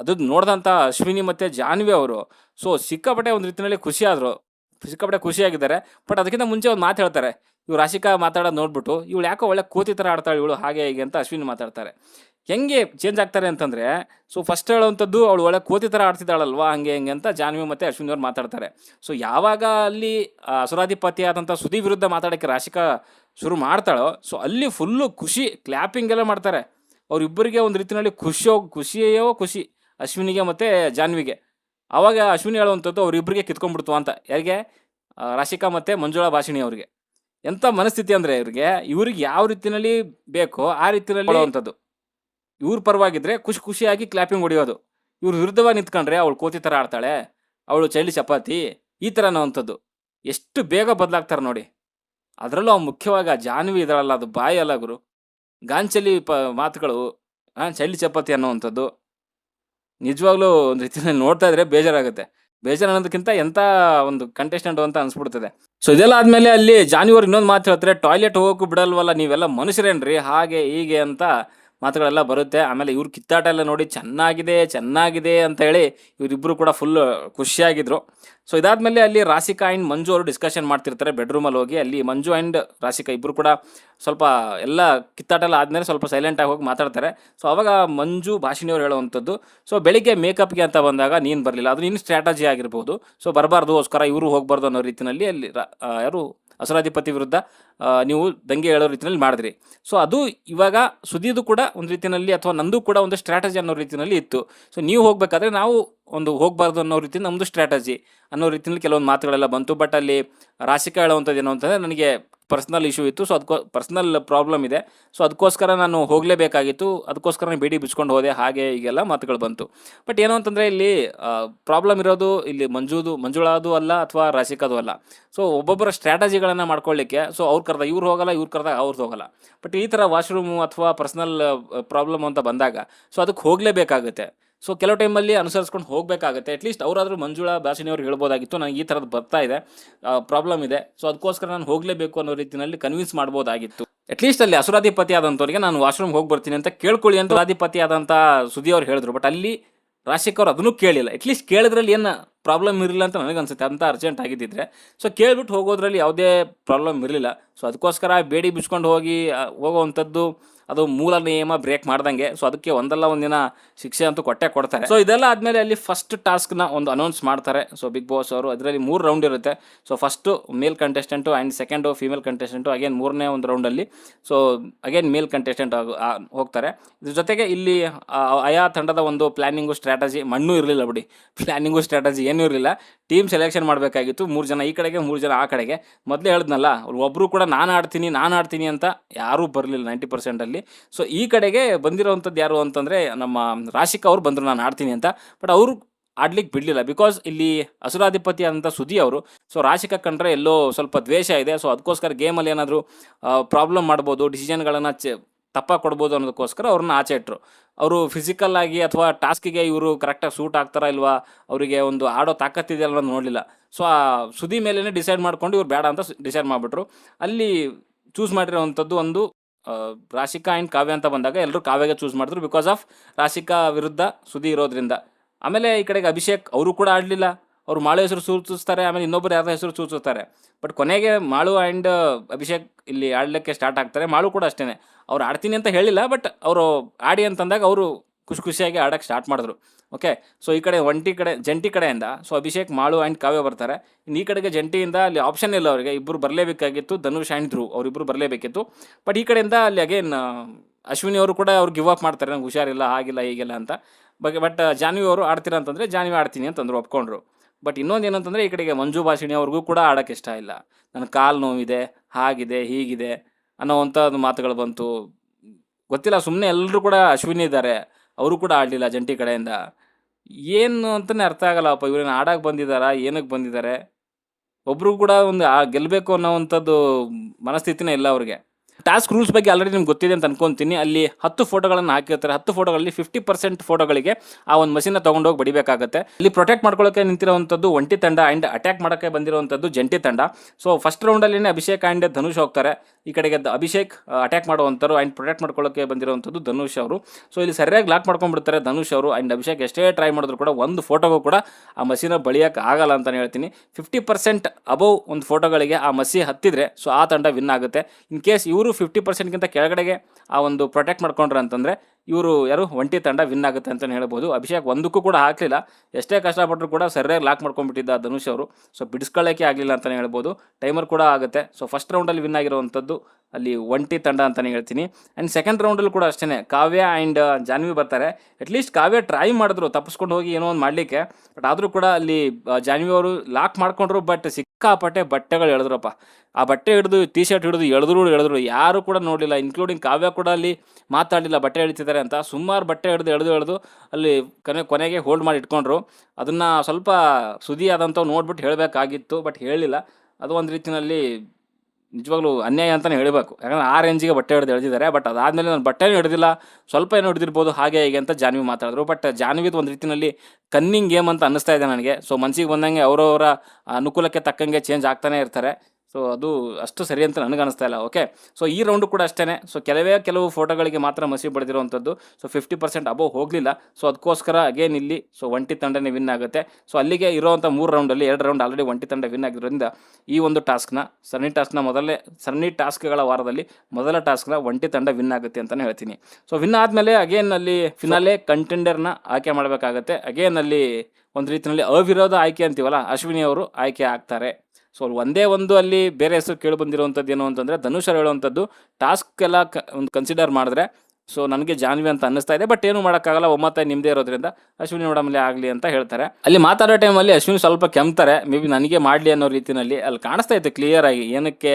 ಅದು ನೋಡಿದಂಥ ಅಶ್ವಿನಿ ಮತ್ತು ಜಾನ್ವಿ ಅವರು, ಸೊ ಸಿಕ್ಕಾಪಟ್ಟೆ ಒಂದು ರೀತಿಯಲ್ಲಿ ಖುಷಿ ಆದರು. ಸಿಕ್ಕಾಪಟ್ಟೆ ಖುಷಿಯಾಗಿದ್ದಾರೆ ಬಟ್ ಅದಕ್ಕಿಂತ ಮುಂಚೆ ಒಂದು ಮಾತು ಹೇಳ್ತಾರೆ. ಇವ್ರು ರಾಶಿಕಾ ಮಾತಾಡೋದು ನೋಡ್ಬಿಟ್ಟು, ಇವಳು ಯಾಕೋ ಒಳ್ಳೆ ಕೋತಿ ಥರ ಆಡ್ತಾಳೆ ಇವಳು, ಹಾಗೆ ಹೀಗೆ ಅಂತ ಅಶ್ವಿನಿ ಮಾತಾಡ್ತಾರೆ. ಹೆಂಗೆ ಚೇಂಜ್ ಆಗ್ತಾರೆ ಅಂತಂದರೆ, ಸೊ ಫಸ್ಟ್ ಹೇಳುವಂಥದ್ದು ಅವಳು ಒಳ್ಳೆ ಕೋತಿ ಥರ ಆಡ್ತಿದ್ದಾಳಲ್ವಾ, ಹಂಗೆ ಹಿಂಗೆ ಅಂತ ಜಾನ್ವಿ ಮತ್ತು ಅಶ್ವಿನಿ ಅವ್ರು ಮಾತಾಡ್ತಾರೆ. ಸೊ ಯಾವಾಗ ಅಲ್ಲಿ ಅಸುರಾಧಿಪತಿ ಸುರಾಧಿಪತಿ ಆದಂಥ ಸುದೀಪ್ ವಿರುದ್ಧ ಮಾತಾಡೋಕ್ಕೆ ರಾಶಿಕಾ ಶುರು ಮಾಡ್ತಾಳೋ, ಸೊ ಅಲ್ಲಿ ಫುಲ್ಲು ಖುಷಿ ಕ್ಲ್ಯಾಪಿಂಗ್ ಎಲ್ಲ ಮಾಡ್ತಾರೆ. ಅವರಿಬ್ಬರಿಗೆ ಒಂದು ರೀತಿಯಲ್ಲಿ ಖುಷಿಯೋ ಖುಷಿಯೋ ಖುಷಿ, ಅಶ್ವಿನಿಗೆ ಮತ್ತು ಜಾನ್ವಿಗೆ. ಆವಾಗ ಅಶ್ವಿನಿ ಹೇಳುವಂಥದ್ದು ಅವರಿಬ್ಬರಿಗೆ ಕಿತ್ಕೊಂಡ್ಬಿಡ್ತು ಅಂತ. ಯಾರಿಗೆ? ರಾಶಿಕಾ ಮತ್ತು ಮಂಜುಳಾ ಭಾಷಿಣಿ ಅವರಿಗೆ. ಎಂಥ ಮನಸ್ಥಿತಿ ಅಂದರೆ ಇವ್ರಿಗೆ ಇವ್ರಿಗೆ ಯಾವ ರೀತಿಯಲ್ಲಿ ಬೇಕೋ ಆ ರೀತಿಯಲ್ಲಿ ಹೇಳುವಂಥದ್ದು ಇವ್ರ ಪರವಾಗಿದ್ದರೆ ಖುಷಿ ಖುಷಿಯಾಗಿ ಕ್ಲಾಪಿಂಗ್ ಹೊಡೆಯೋದು. ಇವ್ರ ವಿರುದ್ಧವಾಗಿ ನಿಂತ್ಕೊಂಡ್ರೆ ಅವಳು ಕೋತಿ ಥರ ಆಡ್ತಾಳೆ, ಅವಳು ಚೈಲ್ಡ್ ಚಪಾತಿ, ಈ ಥರ ಅನ್ನೋವಂಥದ್ದು. ಎಷ್ಟು ಬೇಗ ಬದಲಾಗ್ತಾರೆ ನೋಡಿ. ಅದರಲ್ಲೂ ಅವ್ನು ಮುಖ್ಯವಾಗಿ ಆ ಜಾನ್ವಿ ಇದಾಳಲ್ಲ ಅದು ಬಾಯಿ ಅಲ್ಲ ಗುರು. ಗಾಂಚಲಿ ಪ ಮಾತುಗಳು, ಹಾಂ ಚೈಲ್ಡ್ ಚಪಾತಿ ಅನ್ನೋವಂಥದ್ದು, ನಿಜವಾಗ್ಲೂ ಒಂದು ರೀತಿಯಲ್ಲಿ ನೋಡ್ತಾ ಇದ್ರೆ ಬೇಜಾರಾಗುತ್ತೆ. ಬೇಜಾರು ಅನ್ನೋದಕ್ಕಿಂತ ಎಂಥ ಒಂದು ಕಂಟೆಸ್ಟೆಂಟ್ ಅಂತ ಅನ್ಸ್ಬಿಡ್ತದೆ. ಸೊ ಇದೆಲ್ಲ ಆದಮೇಲೆ ಅಲ್ಲಿ ಜಾನುವಾರು ಇನ್ನೊಂದು ಮಾತು ಹೇಳ್ತಾರೆ ಟಾಯ್ಲೆಟ್ ಹೋಗೋಕ್ಕೂ ಬಿಡಲ್ವಲ್ಲ, ನೀವೆಲ್ಲ ಮನುಷ್ಯರೇನ್ರಿ? ಹಾಗೆ, ಹೀಗೆ ಅಂತ ಮಾತುಗಳೆಲ್ಲ ಬರುತ್ತೆ. ಆಮೇಲೆ ಇವ್ರ ಕಿತ್ತಾಟ ಎಲ್ಲ ನೋಡಿ ಚೆನ್ನಾಗಿದೆ ಚೆನ್ನಾಗಿದೆ ಅಂತ ಹೇಳಿ ಇವರಿಬ್ಬರು ಕೂಡ ಫುಲ್ ಖುಷಿಯಾಗಿದ್ರು. ಸೊ ಇದಾದಮೇಲೆ ಅಲ್ಲಿ ರಾಸಿಕಾ ಆ್ಯಂಡ್ ಮಂಜು ಅವರು ಡಿಸ್ಕಷನ್ ಮಾಡ್ತಿರ್ತಾರೆ ಬೆಡ್ರೂಮಲ್ಲಿ ಹೋಗಿ. ಅಲ್ಲಿ ಮಂಜು ಆ್ಯಂಡ್ ರಾಸಿಕಾ ಇಬ್ಬರು ಕೂಡ ಸ್ವಲ್ಪ ಎಲ್ಲ ಕಿತ್ತಾಟ ಎಲ್ಲ ಆದಮೇಲೆ ಸ್ವಲ್ಪ ಸೈಲೆಂಟಾಗಿ ಹೋಗಿ ಮಾತಾಡ್ತಾರೆ. ಸೊ ಅವಾಗ ಮಂಜು ಭಾಷಿನಿಯವ್ರು ಹೇಳುವಂಥದ್ದು ಸೊ ಬೆಳಿಗ್ಗೆ ಮೇಕಪ್ಗೆ ಅಂತ ಬಂದಾಗ ನೀನು ಬರಲಿಲ್ಲ. ಅದು ನಿನ್ನ ಸ್ಟ್ರಾಟಜಿ ಆಗಿರ್ಬೋದು. ಸೊ ಬರಬಾರ್ದು ಇವರು ಹೋಗಬಾರ್ದು ಅನ್ನೋ ರೀತಿಯಲ್ಲಿ ಅಲ್ಲಿ ಯಾರು ಅಸುರಾಧಿಪತಿ ವಿರುದ್ಧ ನೀವು ದಂಗೆ ಹೇಳೋ ರೀತಿಯಲ್ಲಿ ಮಾಡಿದ್ರಿ. ಸೊ ಅದು ಇವಾಗ ಸುದೀದು ಕೂಡ ಒಂದು ರೀತಿಯಲ್ಲಿ ಅಥವಾ ನಂದು ಕೂಡ ಒಂದು ಸ್ಟ್ರಾಟಜಿ ಅನ್ನೋ ರೀತಿಯಲ್ಲಿ ಇತ್ತು. ಸೊ ನೀವು ಹೋಗಬೇಕಾದ್ರೆ ನಾವು ಒಂದು ಹೋಗಬಾರ್ದು ಅನ್ನೋ ರೀತಿ ನಮ್ಮದು ಸ್ಟ್ರಾಟಜಿ ಅನ್ನೋ ರೀತಿಯಲ್ಲಿ ಕೆಲವೊಂದು ಮಾತುಗಳೆಲ್ಲ ಬಂತು. ಬಟ್ ಅಲ್ಲಿ ರಾಶಿಕ ಹೇಳುವಂಥದ್ದು ಏನು ಅಂತಂದರೆ, ನನಗೆ ಪರ್ಸ್ನಲ್ ಇಶ್ಯೂ ಇತ್ತು. ಸೊ ಅದಕ್ಕೋ ಪರ್ಸ್ನಲ್ ಪ್ರಾಬ್ಲಮ್ ಇದೆ. ಸೊ ಅದಕ್ಕೋಸ್ಕರ ನಾನು ಹೋಗಲೇಬೇಕಾಗಿತ್ತು. ಅದಕ್ಕೋಸ್ಕರ ನಾನು ಬೇಡಿ ಬಿಚ್ಕೊಂಡು ಹೋದೆ. ಹಾಗೆ ಈಗೆಲ್ಲ ಮಾತುಗಳು ಬಂತು. ಬಟ್ ಏನು ಅಂತಂದರೆ ಇಲ್ಲಿ ಪ್ರಾಬ್ಲಮ್ ಇರೋದು ಇಲ್ಲಿ ಮಂಜುದು, ಮಂಜುಳಾದು ಅಲ್ಲ ಅಥವಾ ರಾಶಿಕದು ಅಲ್ಲ. ಸೊ ಒಬ್ಬೊಬ್ಬರ ಸ್ಟ್ರಾಟಜಿಗಳನ್ನು ಮಾಡ್ಕೊಳ್ಳಿಕ್ಕೆ ಸೊ ಅವ್ರು ಕರೆದ ಇವ್ರು ಹೋಗಲ್ಲ, ಇವ್ರು ಕರೆದಾಗ ಅವ್ರದ್ದು ಹೋಗಲ್ಲ. ಬಟ್ ಈ ಥರ ವಾಶ್ರೂಮು ಅಥವಾ ಪರ್ಸ್ನಲ್ ಪ್ರಾಬ್ಲಮ್ ಅಂತ ಬಂದಾಗ ಸೊ ಅದಕ್ಕೆ ಹೋಗಲೇಬೇಕಾಗುತ್ತೆ. ಸೊ ಕೆಲವು ಟೈಮಲ್ಲಿ ಅನುಸರಿಸ್ಕೊಂಡು ಹೋಗಬೇಕಾಗುತ್ತೆ. ಅಟ್ಲೀಸ್ಟ್ ಅವರಾದರೂ ಮಂಜುಳಾ ಭಾಷಿನಿ ಅವ್ರು ಹೇಳ್ಬೋದಾಗಿತ್ತು. ನನಗೆ ಈ ಥರದ್ದು ಬರ್ತಾ ಇದೆ. ಪ್ರಾಬ್ಲಮ್ ಇದೆ. ಸೊ ಅದಕ್ಕೋಸ್ಕರ ನಾನು ಹೋಗಲೇಬೇಕು ಅನ್ನೋ ರೀತಿಯಲ್ಲಿ ಕನ್ವಿನ್ಸ್ ಮಾಡ್ಬೋದಾಗಿತ್ತು. ಅಟ್ಲೀಸ್ಟ್ ಅಲ್ಲಿ ಅಸುರಾಧಿಪತಿ ಆದಂಥವ್ರಿಗೆ ನಾನು ವಾಶ್ರೂಮ್ ಹೋಗಿ ಬರ್ತೀನಿ ಅಂತ ಕೇಳ್ಕೊಳ್ಳಿ ಅಂತ ಅಧಿಪತಿ ಆದಂಥ ಸುದ್ದಿ ಅವ್ರು ಹೇಳಿದ್ರು. ಬಟ್ ಅಲ್ಲಿ ರಾಶಿಕ್ ಅವ್ರು ಅದನ್ನು ಕೇಳಿಲ್ಲ. ಅಟ್ಲೀಸ್ಟ್ ಕೇಳಿದ್ರಲ್ಲಿ ಏನು ಪ್ರಾಬ್ಲಮ್ ಇರಲಿಲ್ಲ ಅಂತ ನನಗನ್ಸುತ್ತೆ. ಅಂತ ಅರ್ಜೆಂಟ್ ಆಗಿದ್ದಿದ್ರೆ. ಸೊ ಕೇಳ್ಬಿಟ್ಟು ಹೋಗೋದ್ರಲ್ಲಿ ಯಾವುದೇ ಪ್ರಾಬ್ಲಮ್ ಇರಲಿಲ್ಲ. ಸೊ ಅದಕ್ಕೋಸ್ಕರ ಬೇಡಿ ಬಿಚ್ಕೊಂಡು ಹೋಗಿ ಹೋಗುವಂಥದ್ದು ಅದು ಮೂಲ ನಿಯಮ ಬ್ರೇಕ್ ಮಾಡ್ದಂಗೆ. ಸೊ ಅದಕ್ಕೆ ಒಂದಲ್ಲ ಒಂದಿನ ಶಿಕ್ಷೆ ಅಂತೂ ಕೊಟ್ಟೆ ಕೊಡ್ತಾರೆ. ಸೊ ಇದೆಲ್ಲ ಆದಮೇಲೆ ಅಲ್ಲಿ ಫಸ್ಟ್ ಟಾಸ್ಕ್ನ ಒಂದು ಅನೌನ್ಸ್ ಮಾಡ್ತಾರೆ. ಸೊ ಬಿಗ್ ಬಾಸ್ ಅವರು, ಅದರಲ್ಲಿ ಮೂರು ರೌಂಡ್ ಇರುತ್ತೆ. So first male contestant and second female contestant again ಮೂರನೇ ಒಂದು ರೌಂಡಲ್ಲಿ ಸೊ ಅಗೇನ್ ಮೇಲ್ ಕಂಟೆಸ್ಟೆಂಟ್ ಹೋಗ್ತಾರೆ. ಇದ್ರ ಜೊತೆಗೆ ಇಲ್ಲಿ ಆಯಾ ತಂಡದ ಒಂದು ಪ್ಲ್ಯಾನಿಂಗು ಸ್ಟ್ರಾಟಜಿ ಮಣ್ಣು ಇರಲಿಲ್ಲ ಬಿಡಿ. ಪ್ಲಾನಿಂಗು ಸ್ಟ್ರಾಟಜಿ ಏನೂ ಇರಲಿಲ್ಲ. ಟೀಮ್ ಸೆಲೆಕ್ಷನ್ ಮಾಡಬೇಕಾಗಿತ್ತು. ಮೂರು ಜನ ಈ ಕಡೆಗೆ, ಮೂರು ಜನ ಆ ಕಡೆಗೆ. ಮೊದಲೇ ಹೇಳಿದ್ನಲ್ಲ ಅವ್ರು ಒಬ್ಬರು ಕೂಡ ನಾನು ಆಡ್ತೀನಿ ನಾನು ಆಡ್ತೀನಿ ಅಂತ ಯಾರೂ ಬರಲಿಲ್ಲ ನೈಂಟಿ ಪರ್ಸೆಂಟಲ್ಲಿ ಸೊ ಈ ಕಡೆಗೆ ಬಂದಿರೋವಂಥದ್ದು ಯಾರು ಅಂತಂದರೆ ನಮ್ಮ ರಾಶಿಕಾ ಅವ್ರು ಬಂದರು, ನಾನು ಆಡ್ತೀನಿ ಅಂತ. ಬಟ್ ಅವರು ಆಡ್ಲಿಕ್ಕೆ ಬಿಡಲಿಲ್ಲ ಬಿಕಾಸ್ ಇಲ್ಲಿ ಅಸುರಾಧಿಪತಿ ಆದಂಥ ಸುದಿ ಅವರು. ಸೊ ರಾಶಿಕಾ ಕಂಡ್ರೆ ಎಲ್ಲೋ ಸ್ವಲ್ಪ ದ್ವೇಷ ಇದೆ. ಸೊ ಅದಕ್ಕೋಸ್ಕರ ಗೇಮಲ್ಲಿ ಏನಾದರೂ ಪ್ರಾಬ್ಲಮ್ ಮಾಡ್ಬೋದು ಡಿಸಿಷನ್ಗಳನ್ನು ಚೆ ತಪ್ಪಾಗಿ ಕೊಡ್ಬೋದು ಅನ್ನೋದಕ್ಕೋಸ್ಕರ ಅವ್ರನ್ನ ಆಚೆ ಇಟ್ಟರು ಅವರು ಫಿಸಿಕಲ್ ಆಗಿ ಅಥವಾ ಟಾಸ್ಕಿಗೆ ಇವರು ಕರೆಕ್ಟಾಗಿ ಸೂಟ್ ಆಗ್ತಾರಾ ಇಲ್ವಾ? ಅವರಿಗೆ ಒಂದು ಆಡೋ ತಾಕತ್ತಿದೆಯಲ್ಲ ಅನ್ನೋದು ನೋಡಲಿಲ್ಲ. ಸೊ ಆ ಸುದಿ ಮೇಲೇ ಡಿಸೈಡ್ ಮಾಡ್ಕೊಂಡು ಇವ್ರು ಬೇಡ ಅಂತ ಡಿಸೈಡ್ ಮಾಡಿಬಿಟ್ರು. ಅಲ್ಲಿ ಚೂಸ್ ಮಾಡಿರೋವಂಥದ್ದು ಒಂದು ರಾಶಿಕಾ ಆ್ಯಂಡ್ ಕಾವ್ಯ ಅಂತ ಬಂದಾಗ ಎಲ್ಲರೂ ಕಾವ್ಯಗೆ ಚೂಸ್ ಮಾಡಿದ್ರು ಬಿಕಾಸ್ ಆಫ್ ರಾಶಿಕಾ ವಿರುದ್ಧ ಸುದಿ ಇರೋದ್ರಿಂದ. ಆಮೇಲೆ ಈ ಕಡೆಗೆ ಅಭಿಷೇಕ್ ಅವರು ಕೂಡ ಆಡಲಿಲ್ಲ. ಅವರು ಮಾಳು ಹೆಸರು ಸೂಚಿಸ್ತಾರೆ, ಆಮೇಲೆ ಇನ್ನೊಬ್ಬರು ಯಾರ ಹೆಸರು ಸೂಚಿಸ್ತಾರೆ. ಬಟ್ ಕೊನೆಗೆ ಮಾಳು ಆ್ಯಂಡ್ ಅಭಿಷೇಕ್ ಇಲ್ಲಿ ಆಡಲಿಕ್ಕೆ ಸ್ಟಾರ್ಟ್ ಆಗ್ತಾರೆ. ಮಾಳು ಕೂಡ ಅಷ್ಟೇ ಅವ್ರು ಆಡ್ತೀನಿ ಅಂತ ಹೇಳಿಲ್ಲ ಬಟ್ ಅವರು ಆಡಿ ಅಂತಂದಾಗ ಅವರು ಖುಷಿ ಖುಷಿಯಾಗಿ ಆಡೋಕ್ಕೆ ಸ್ಟಾರ್ಟ್ ಮಾಡಿದ್ರು. ಓಕೆ ಸೊ ಈ ಕಡೆ ಒಂಟಿ ಕಡೆ, ಜಂಟಿ ಕಡೆಯಿಂದ ಸೊ ಅಭಿಷೇಕ್, ಮಾಳು ಆ್ಯಂಡ್ ಕಾವ್ಯ ಬರ್ತಾರೆ. ಇನ್ನು ಈ ಕಡೆಗೆ ಜಂಟಿಯಿಂದ ಅಲ್ಲಿ ಆಪ್ಷನ್ ಇಲ್ಲ ಅವರಿಗೆ. ಇಬ್ಬರು ಬರಲೇಬೇಕಾಗಿತ್ತು, ಧನುಷ್ ಆ್ಯಂಡ್ ಧ್ರುವ್. ಅವರಿಬ್ಬರು ಬರಲೇಬೇಕಿತ್ತು. ಬಟ್ ಈ ಕಡೆಯಿಂದ ಅಲ್ಲಿ ಅಗೇನ್ ಅಶ್ವಿನಿ ಅವರು ಕೂಡ ಅವ್ರು ಗಿವ್ ಅಪ್ ಮಾಡ್ತಾರೆ. ನಂಗೆ ಹುಷಾರಿಲ್ಲ, ಆಗಿಲ್ಲ, ಹೀಗಿಲ್ಲ ಅಂತ. ಬಗ್ಗೆ ಬಟ್ ಜಾನ್ವಿ ಅವರು ಆಡ್ತೀರಾ ಅಂತಂದರೆ, ಜಾನ್ವಿ ಆಡ್ತೀನಿ ಅಂತಂದ್ರು ಒಪ್ಕೊಂಡ್ರು. ಬಟ್ ಇನ್ನೊಂದು ಏನಂತಂದರೆ, ಈ ಕಡೆಗೆ ಮಂಜು ಭಾಷಿಣಿ ಅವ್ರಿಗೂ ಕೂಡ ಆಡೋಕ್ಕೆ ಇಷ್ಟ ಇಲ್ಲ. ನನ್ನ ಕಾಲು ನೋವಿದೆ, ಹಾಗಿದೆ, ಹೀಗಿದೆ. ಅನ್ನೋವಂಥದ್ದು ಮಾತುಗಳು ಬಂತು. ಗೊತ್ತಿಲ್ಲ ಸುಮ್ಮನೆ ಎಲ್ಲರೂ ಕೂಡ ಅಶ್ವಿನಿ ಇದ್ದಾರೆ. ಅವರು ಕೂಡ ಆಡಲಿಲ್ಲ ಜಂಟಿ ಕಡೆಯಿಂದ. ಏನು ಅಂತಲೇ ಅರ್ಥ ಆಗಲ್ಲಪ್ಪ ಇವ್ರೇನು ಆಡಕ್ಕೆ ಬಂದಿದ್ದಾರಾ ಏನಕ್ಕೆ ಬಂದಿದ್ದಾರೆ? ಒಬ್ರು ಕೂಡ ಒಂದು ಗೆಲ್ಲಬೇಕು ಅನ್ನೋವಂಥದ್ದು ಮನಸ್ಥಿತಿನೇ ಇಲ್ಲ ಅವ್ರಿಗೆ. ಟಾಸ್ಕ್ ರೂಲ್ಸ್ ಬಗ್ಗೆ ಆಲ್ರೆಡಿ ನಿಮ್ಗೆ ಗೊತ್ತಿದೆ ಅಂತ ಅನ್ಕೊಂತೀನಿ. ಅಲ್ಲಿ ಹತ್ತು ಫೋಟೋಗಳನ್ನು ಹಾಕಿರ್ತಾರೆ. ಹತ್ತು ಫೋಟೋಗಳಲ್ಲಿ ಫಿಫ್ಟಿ ಪರ್ಸೆಂಟ್ ಫೋಟೋಗಳಿಗೆ ಆ ಒಂದು ಮಷೀನ ತೊಗೊಂಡೋಗಿ ಬಡಿಬೇಕಾಗುತ್ತೆ. ಇಲ್ಲಿ ಪ್ರೊಟೆಕ್ಟ್ ಮಾಡ್ಕೊಳ್ಳೋಕೆ ನಿಂತಿರುವಂಥದ್ದು ಒಂಟಿ ತಂಡ ಆ್ಯಂಡ್ ಅಟ್ಯಾಕ್ ಮಾಡೋಕ್ಕೆ ಬಂದಿರುವಂಥದ್ದು ಜಂಟಿ ತಂಡ. ಸೊ ಫಸ್ಟ್ ರೌಂಡಲ್ಲಿನೇ ಅಭಿಷೇಕ್ ಆ್ಯಂಡ್ ಧನುಷ್ ಹೋಗ್ತಾರೆ. ಈ ಕಡೆಗೆ ಅಭಿಷೇಕ್ ಅಟ್ಯಾಕ್ ಮಾಡುವಂಥರು ಆ್ಯಂಡ್ ಪ್ರೊಟೆಕ್ಟ್ ಮಾಡ್ಕೊಳ್ಳೋಕೆ ಬಂದಿರುವಂಥದ್ದು ಧನುಷ್ ಅವರು. ಸೊ ಇಲ್ಲಿ ಸರಿಯಾಗಿ ಲಾಕ್ ಮಾಡ್ಕೊಂಡ್ಬಿಡ್ತಾರೆ ಧನುಷ್ ಅವರು ಆ್ಯಂಡ್ ಅಭಿಷೇಕ್ ಎಷ್ಟೇ ಟ್ರೈ ಮಾಡಿದ್ರು ಕೂಡ ಒಂದು ಫೋಟೋಗೂ ಕೂಡ ಆ ಮಸೀನ ಬಳಿಯೋಕೆ ಆಗಲ್ಲ ಅಂತಲೇ ಹೇಳ್ತೀನಿ. ಫಿಫ್ಟಿ ಪರ್ಸೆಂಟ್ ಅಬೌವ್ ಒಂದು ಫೋಟೋಗಳಿಗೆ ಆ ಮಸಿ ಹತ್ತಿದ್ರೆ ಸೊ ಆ ತಂಡ ವಿನ್ ಆಗುತ್ತೆ. ಇನ್ ಕೇಸ್ ಇವರು ಫಿಫ್ಟಿ ಪರ್ಸೆಂಟ್ಗಿಂತ ಕೆಳಗಡೆಗೆ ಆ ಒಂದು ಪ್ರೊಟೆಕ್ಟ್ ಮಾಡ್ಕೊಂಡ್ರೆ ಅಂತಂದರೆ ಇವರು ಯಾರು? ಒಂಟಿ ತಂಡ ವಿನ್ ಆಗುತ್ತೆ ಅಂತಲೇ ಹೇಳ್ಬೋದು. ಅಭಿಷೇಕ್ ಒಂದಕ್ಕೂ ಕೂಡ ಹಾಕಲಿಲ್ಲ. ಎಷ್ಟೇ ಕಷ್ಟಪಟ್ಟರು ಕೂಡ ಸರಿಯಾಗಿ ಲಾಕ್ ಮಾಡ್ಕೊಂಡ್ಬಿಟ್ಟಿದ್ದ ಧನುಷ್ ಅವರು. ಸೊ ಬಿಡಿಸ್ಕೊಳ್ಳೋಕ್ಕೆ ಆಗಲಿಲ್ಲ ಅಂತಲೇ ಹೇಳ್ಬೋದು. ಟೈಮರ್ ಕೂಡ ಆಗುತ್ತೆ. ಸೊ ಫಸ್ಟ್ ರೌಂಡಲ್ಲಿ ವಿನ್ ಆಗಿರುವಂಥದ್ದು ಅಲ್ಲಿ ಒಂಟಿ ತಂಡ ಅಂತಲೇ ಹೇಳ್ತೀನಿ. ಆ್ಯಂಡ್ ಸೆಕೆಂಡ್ ರೌಂಡಲ್ಲಿ ಕೂಡ ಅಷ್ಟೇ ಕಾವ್ಯ ಆ್ಯಂಡ್ ಜಾನ್ವಿ ಬರ್ತಾರೆ. ಅಟ್ಲೀಸ್ಟ್ ಕಾವ್ಯ ಟ್ರೈ ಮಾಡಿದ್ರು. ತಪ್ಪಿಸ್ಕೊಂಡು ಹೋಗಿ ಏನೋ ಒಂದು ಮಾಡಲಿಕ್ಕೆ. ಬಟ್ ಆದರೂ ಕೂಡ ಅಲ್ಲಿ ಆ, ಜಾನ್ವಿ ಅವರು ಲಾಕ್ ಮಾಡಿಕೊಂಡ್ರು ಬಟ್ ಸಿಕ್ಕಾಪಟ್ಟೆ ಬಟ್ಟೆಗಳು ಎಳೆದ್ರಪ್ಪ. ಆ ಬಟ್ಟೆ ಹಿಡಿದು ಟಿ ಶರ್ಟ್ ಹಿಡಿದು ಎಳೆದ್ರು ಎಳೆದ್ರು ಯಾರು ಕೂಡ ನೋಡಲಿಲ್ಲ ಇನ್ಕ್ಲೂಡಿಂಗ್ ಕಾವ್ಯ ಕೂಡ ಅಲ್ಲಿ ಮಾತಾಡಲಿಲ್ಲ, ಬಟ್ಟೆ ಎಳಿತಿದ್ದಾರೆ ಅಂತ. ಸುಮಾರು ಬಟ್ಟೆ ಹಿಡಿದು ಎಳೆದು ಎಳೆದು ಅಲ್ಲಿ ಕೊನೆ, ಕೊನೆಗೆ ಹೋಲ್ಡ್ ಮಾಡಿ ಇಟ್ಕೊಂಡ್ರು. ಅದನ್ನು ಸ್ವಲ್ಪ ಸುದಿಯಾದಂಥವು ನೋಡ್ಬಿಟ್ಟು ಹೇಳಬೇಕಾಗಿತ್ತು ಬಟ್ ಹೇಳಿಲ್ಲ. ಅದು ಒಂದು ರೀತಿಯಲ್ಲಿ ನಿಜವಾಗ್ಲೂ ಅನ್ಯಾಯ ಅಂತಲೇ ಹೇಳಬೇಕು. ಯಾಕಂದ್ರೆ ಆ ರೇಂಜಿಗೆ ಬಟ್ಟೆ ಹಿಡಿದು ಎಳೆದಿದ್ದಾರೆ. ಬಟ್ ಅದಾದಮೇಲೆ ನಾನು ಬಟ್ಟೆನೂ ಹಿಡಿದಿಲ್ಲ ಸ್ವಲ್ಪ ಏನೋ ಹಿಡಿದಿರ್ಬೋದು, ಹಾಗೆ ಹೀಗೆ ಅಂತ ಜಾನ್ವಿ ಮಾತಾಡಿದ್ರು. ಬಟ್ ಜಾನ್ವಿದು ಒಂದು ರೀತಿಯಲ್ಲಿ ಕನ್ನಿಂಗ್ ಗೇಮ್ ಅಂತ ಅನ್ನಿಸ್ತಾ ಇದೆ ನನಗೆ. ಸೊ ಮನಸ್ಸಿಗೆ ಬಂದಂಗೆ ಅವರವರ ಅನುಕೂಲಕ್ಕೆ ತಕ್ಕಂಗೆ ಚೇಂಜ್ ಆಗ್ತಾನೆ ಇರ್ತಾರೆ. ಸೊ ಅದು ಅಷ್ಟು ಸರಿ ಅಂತ ನನಗೆ ಅನಿಸ್ತಾ ಇಲ್ಲ. ಓಕೆ ಸೊ ಈ ರೌಂಡು ಕೂಡ ಅಷ್ಟೇ ಸೊ ಕೆಲವೇ ಕೆಲವು ಫೋಟೋಗಳಿಗೆ ಮಾತ್ರ ಮಸಿ ಬಡ್ದಿರುವಂಥದ್ದು. ಸೊ ಫಿಫ್ಟಿ ಪರ್ಸೆಂಟ್ ಅಬೋವ್ ಹೋಗಲಿಲ್ಲ. ಸೊ ಅದಕ್ಕೋಸ್ಕರ ಅಗೇನ್ ಇಲ್ಲಿ ಸೊ ಒಂಟಿ ತಂಡನೇ ವಿನ್ ಆಗುತ್ತೆ. ಸೊ ಅಲ್ಲಿಗೆ ಇರೋವಂಥ ಮೂರು ರೌಂಡಲ್ಲಿ ಎರಡು ರೌಂಡ್ ಆಲ್ರೆಡಿ ಒಂಟಿ ತಂಡ ವಿನ್ ಆಗಿರೋದ್ರಿಂದ ಈ ಒಂದು ಟಾಸ್ಕ್ನ, ಸರಣಿ ಟಾಸ್ಕ್ನ ಮೊದಲೇ, ಸರಣಿ ಟಾಸ್ಕ್ಗಳ ವಾರದಲ್ಲಿ ಮೊದಲ ಟಾಸ್ಕ್ನ ಒಂಟಿ ತಂಡ ವಿನ್ ಆಗುತ್ತೆ ಅಂತಲೇ ಹೇಳ್ತೀನಿ. ಸೊ ವಿನ್ ಆದಮೇಲೆ ಅಗೇನ್ ಅಲ್ಲಿ ಫಿನಾಲೆ ಕಂಟೆಂಡರ್ನ ಆಯ್ಕೆ ಮಾಡಬೇಕಾಗತ್ತೆ. ಅಗೇನ್ ಅಲ್ಲಿ ಒಂದು ರೀತಿಯಲ್ಲಿ ಅವಿರೋಧ ಆಯ್ಕೆ ಅಂತೀವಲ್ಲ, ಅಶ್ವಿನಿ ಅವರು ಆಯ್ಕೆ ಆಗ್ತಾರೆ. ಸೊ ಒಂದೇ ಒಂದು ಅಲ್ಲಿ ಬೇರೆ ಹೆಸರು ಕೇಳಿ ಬಂದಿರುವಂಥದ್ದು ಏನು ಅಂತಂದರೆ ಧನುಷ್ ಹೇಳುವಂಥದ್ದು ಟಾಸ್ಕ್ ಎಲ್ಲ ಕ, ಒಂದು ಕನ್ಸಿಡರ್ ಮಾಡಿದ್ರೆ ಸೊ ನನಗೆ ಜಾನ್ವಿ ಅಂತ ಅನ್ನಿಸ್ತಾ ಇದೆ ಬಟ್ ಏನು ಮಾಡೋಕ್ಕಾಗಲ್ಲ, ಒಮ್ಮತ್ತ ನಿಮ್ಮದೇ ಇರೋದ್ರಿಂದ ಅಶ್ವಿನಿ ಮೇಡಮಲ್ಲಿ ಆಗಲಿ ಅಂತ ಹೇಳ್ತಾರೆ. ಅಲ್ಲಿ ಮಾತಾಡೋ ಟೈಮಲ್ಲಿ ಅಶ್ವಿನಿ ಸ್ವಲ್ಪ ಕೆಮ್ತಾರೆ ಮೇ ಬಿ ನನಗೆ ಮಾಡಲಿ ಅನ್ನೋ ರೀತಿಯಲ್ಲಿ ಅಲ್ಲಿ ಕಾಣಿಸ್ತಾ ಇತ್ತು ಕ್ಲಿಯರ್ ಆಗಿ ಏನಕ್ಕೆ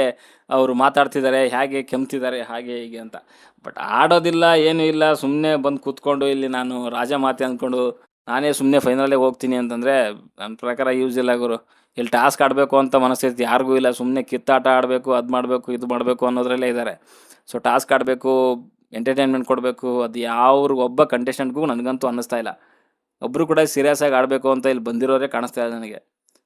ಅವರು ಮಾತಾಡ್ತಿದ್ದಾರೆ, ಹೇಗೆ ಕೆಮ್ತಿದ್ದಾರೆ, ಹಾಗೆ ಹೀಗೆ ಅಂತ. ಬಟ್ ಆಡೋದಿಲ್ಲ, ಏನೂ ಇಲ್ಲ ಸುಮ್ಮನೆ ಬಂದು ಕೂತ್ಕೊಂಡು ಇಲ್ಲಿ ನಾನು ರಾಜ ಮಾತೆ ಅಂದ್ಕೊಂಡು ನಾನೇ ಸುಮ್ಮನೆ ಫೈನಲೇ ಹೋಗ್ತೀನಿ ಅಂತಂದರೆ, ನನ್ನ ಪ್ರಕಾರ ಯೂಸ್ ಇಲ್ಲ ಗುರು. ಇಲ್ಲಿ ಟಾಸ್ಕ್ ಆಡಬೇಕು ಅಂತ ಮನಸ್ಥಿತಿ ಯಾರಿಗೂ ಇಲ್ಲ. ಸುಮ್ಮನೆ ಕಿತ್ತಾಟ ಆಡಬೇಕು, ಅದು ಮಾಡಬೇಕು, ಇದು ಮಾಡಬೇಕು ಅನ್ನೋದ್ರಲ್ಲೇ ಇದ್ದಾರೆ ಸೊ ಟಾಸ್ಕ್ ಆಡಬೇಕು ಎಂಟರ್ಟೈನ್ಮೆಂಟ್ ಕೊಡಬೇಕು, ಅದು ಯಾವ್ರು ಒಬ್ಬ ಕಂಟೆಸ್ಟೆಂಟ್ಗೂ ನನಗಂತೂ ಅನ್ನಿಸ್ತಾ ಇಲ್ಲ. ಒಬ್ಬರು ಕೂಡ ಸೀರಿಯಸ್ ಆಗಿ ಆಡಬೇಕು ಅಂತ ಇಲ್ಲಿ ಬಂದಿರೋರೇ ಕಾಣಿಸ್ತಾ ಇಲ್ಲ ನನಗೆ.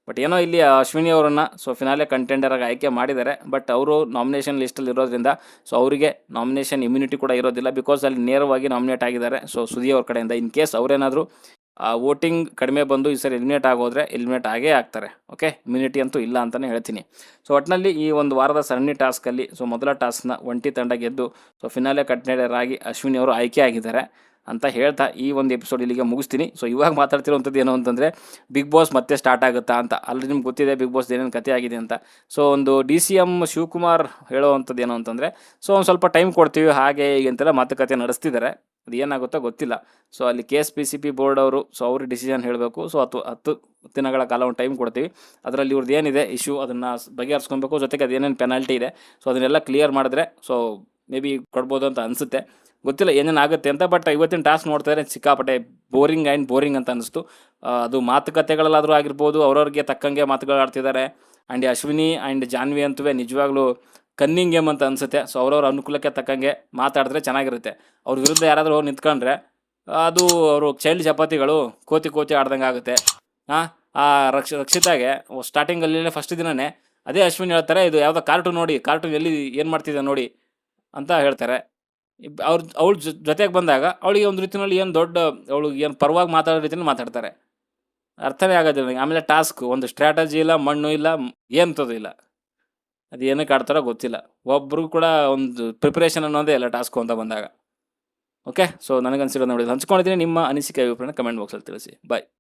ಬಟ್ ಏನೋ ಇಲ್ಲಿ ಅಶ್ವಿನಿ ಅವರನ್ನು ಸೊ ಫಿನಾಲೆ ಕಂಟೆಂಡರಾಗಿ ಆಯ್ಕೆ ಮಾಡಿದ್ದಾರೆ. ಬಟ್ ಅವರು ನಾಮಿನೇಷನ್ ಲಿಸ್ಟಲ್ಲಿ ಇರೋದ್ರಿಂದ ಸೊ ಅವರಿಗೆ ನಾಮಿನೇಷನ್ ಇಮ್ಯುನಿಟಿ ಕೂಡ ಇರೋದಿಲ್ಲ. ಬಿಕಾಸ್ ಅಲ್ಲಿ ನೇರವಾಗಿ ನಾಮಿನೇಟ್ ಆಗಿದ್ದಾರೆ. ಸೊ ಸುದಿ ಅವ್ರ ಕಡೆಯಿಂದ ಇನ್ ಕೇಸ್ ಅವರೇನಾದರೂ ವೋಟಿಂಗ್ ಕಡಿಮೆ ಬಂದು ಈ ಸರಿ ಎಲಿಮಿನೇಟ್ ಆಗೋದ್ರೆ ಎಲಿಮಿನೇಟ್ ಆಗೇ ಆಗ್ತಾರೆ ಓಕೆ ಇಮ್ಯುನಿಟಿ ಅಂತೂ ಇಲ್ಲ ಅಂತಲೇ ಹೇಳ್ತೀನಿ. ಸೊ ಒಟ್ಟಿನಲ್ಲಿ ಈ ಒಂದು ವಾರದ ಸರಣಿ ಟಾಸ್ಕಲ್ಲಿ ಸೊ ಮೊದಲ ಟಾಸ್ಕ್ನ ಒಂಟಿ ತಂಡ ಗೆದ್ದು ಸೊ ಫಿನಾಲೆ ಕಂಟೆಂಡರ್ ಆಗಿ ಅಶ್ವಿನಿ ಅವರು ಆಯ್ಕೆ ಆಗಿದ್ದಾರೆ. ಅಂತ ಹೇಳ್ತಾ ಈ ಒಂದು ಎಪಿಸೋಡ್ ಇಲ್ಲಿಗೆ ಮುಗಿಸ್ತೀನಿ. ಸೊ ಇವಾಗ ಮಾತಾಡ್ತಿರೋವಂಥದ್ದು ಏನು ಅಂತಂದರೆ ಬಿಗ್ ಬಾಸ್ ಮತ್ತೆ ಸ್ಟಾರ್ಟ್ ಆಗುತ್ತಾ ಅಂತ. ಅಲ್ಲಿ ನಿಮ್ಗೆ ಗೊತ್ತಿದೆ ಬಿಗ್ ಬಾಸ್ ಏನೇನು ಕತೆ ಆಗಿದೆ ಅಂತ. ಸೊ ಒಂದು ಡಿ ಸಿ ಎಂ ಶಿವಕುಮಾರ್ ಹೇಳೋವಂಥದ್ದು ಏನು ಅಂತಂದರೆ ಸೊ ಒಂದು ಸ್ವಲ್ಪ ಟೈಮ್ ಕೊಡ್ತೀವಿ, ಹಾಗೆ ಅಂತೆಲ್ಲ ಮಾತುಕತೆ ನಡೆಸ್ತಿದ್ದಾರೆ. ಅದು ಏನಾಗುತ್ತೋ ಗೊತ್ತಿಲ್ಲ. ಸೊ ಅಲ್ಲಿ K S P C P board ಅವರು ಸೊ ಅವರು ಡಿಸಿಷನ್ ಹೇಳಬೇಕು. ಸೊ ಹತ್ತು ಹತ್ತು ದಿನಗಳ ಕಾಲ ಒಂದು ಟೈಮ್ ಕೊಡ್ತೀವಿ. ಅದರಲ್ಲಿ ಇವ್ರದ್ದು ಏನಿದೆ ಇಶ್ಯೂ ಅದನ್ನು ಬಗೆಹರಿಸ್ಕೊಬೇಕು. ಜೊತೆಗೆ ಅದೇನೇನು ಪೆನಾಲ್ಟಿ ಇದೆ. ಸೊ ಅದನ್ನೆಲ್ಲ ಕ್ಲಿಯರ್ ಮಾಡಿದ್ರೆ ಸೊ ಮೇ ಬಿ ಕೊಡ್ಬೋದು ಅಂತ ಅನಿಸುತ್ತೆ. ಗೊತ್ತಿಲ್ಲ ಏನೇನು ಆಗುತ್ತೆ ಅಂತ ಬಟ್ ಇವತ್ತಿನ ಟಾಸ್ಕ್ ನೋಡ್ತಾರೆ ಸಿಕ್ಕಾಪಟ್ಟೆ ಬೋರಿಂಗ್ ಆ್ಯಂಡ್ ಬೋರಿಂಗ್ ಅಂತ ಅನಿಸ್ತು. ಅದು ಮಾತುಕತೆಗಳಲ್ಲಾದರೂ ಆಗಿರ್ಬೋದು, ಅವ್ರವ್ರಿಗೆ ತಕ್ಕಂಗೆ ಮಾತುಗಳು ಆಡ್ತಿದ್ದಾರೆ. ಆ್ಯಂಡ್ ಅಶ್ವಿನಿ ಆ್ಯಂಡ್ ಜಾನ್ವಿ ಅಂತೂ ನಿಜವಾಗ್ಲೂ ಕನ್ನಿಂಗ್ ಗೇಮ್ ಅಂತ ಅನಿಸುತ್ತೆ. ಸೊ ಅವ್ರವ್ರ ಅನುಕೂಲಕ್ಕೆ ತಕ್ಕಂಗೆ ಮಾತಾಡಿದ್ರೆ ಚೆನ್ನಾಗಿರುತ್ತೆ. ಅವ್ರ ವಿರುದ್ಧ ಯಾರಾದರೂ ನಿಂತ್ಕೊಂಡ್ರೆ, ಅದು ಅವರು ಚೈಲ್ಡ್ ಚಪಾತಿಗಳು ಕೋತಿ ಕೋತಿ ಆಡ್ದಂಗೆ ಆಗುತ್ತೆ. ಹಾಂ ಆ ರಕ್ಷ, ರಕ್ಷಿತಾಗೆ ಸ್ಟಾರ್ಟಿಂಗಲ್ಲಿ ಫಸ್ಟ್ ದಿನನೇ ಅದೇ ಅಶ್ವಿನಿ ಹೇಳ್ತಾರೆ, ಇದು ಯಾವುದೋ ಕಾರ್ಟೂನ್ ನೋಡಿ ಕಾರ್ಟೂನ್ ಎಲ್ಲಿ ಏನು ಮಾಡ್ತಿದೆ ನೋಡಿ ಅಂತ ಹೇಳ್ತಾರೆ. ಅವ್ರ, ಅವಳ ಜೊತೆಗೆ ಬಂದಾಗ ಅವಳಿಗೆ ಒಂದು ರೀತಿಯಲ್ಲಿ ಏನು ದೊಡ್ಡ, ಅವಳಿಗೆ ಏನು ಪರವಾಗಿ ಮಾತಾಡೋ ರೀತಿಯಲ್ಲಿ ಮಾತಾಡ್ತಾರೆ. ಅರ್ಥನೇ ಆಗೋದಿಲ್ಲ ನನಗೆ ಆಮೇಲೆ ಟಾಸ್ಕ್ ಒಂದು ಸ್ಟ್ರಾಟಜಿ ಇಲ್ಲ, ಮಣ್ಣು ಇಲ್ಲ ಏನಂತದ್ದು ಇಲ್ಲ. ಅದು ಏನಕ್ಕೆ ಆಡ್ತಾರೋ ಗೊತ್ತಿಲ್ಲ. ಒಬ್ಬರು ಕೂಡ ಒಂದು ಪ್ರಿಪ್ರೇಷನ್ ಅನ್ನೋದೇ ಇಲ್ಲ ಟಾಸ್ಕು ಅಂತ ಬಂದಾಗ. ಓಕೆ ಸೊ ನನಗನ್ಸಿರೋದು ನೋಡಿ. ಹಂಚ್ಕೊಂಡಿದ್ದೀನಿ. ನಿಮ್ಮ ಅನಿಸಿಕೆ, ಅಭಿಪ್ರಾಯನ ಕಮೆಂಟ್ ಬಾಕ್ಸಲ್ಲಿ ತಿಳಿಸಿ. ಬಾಯ್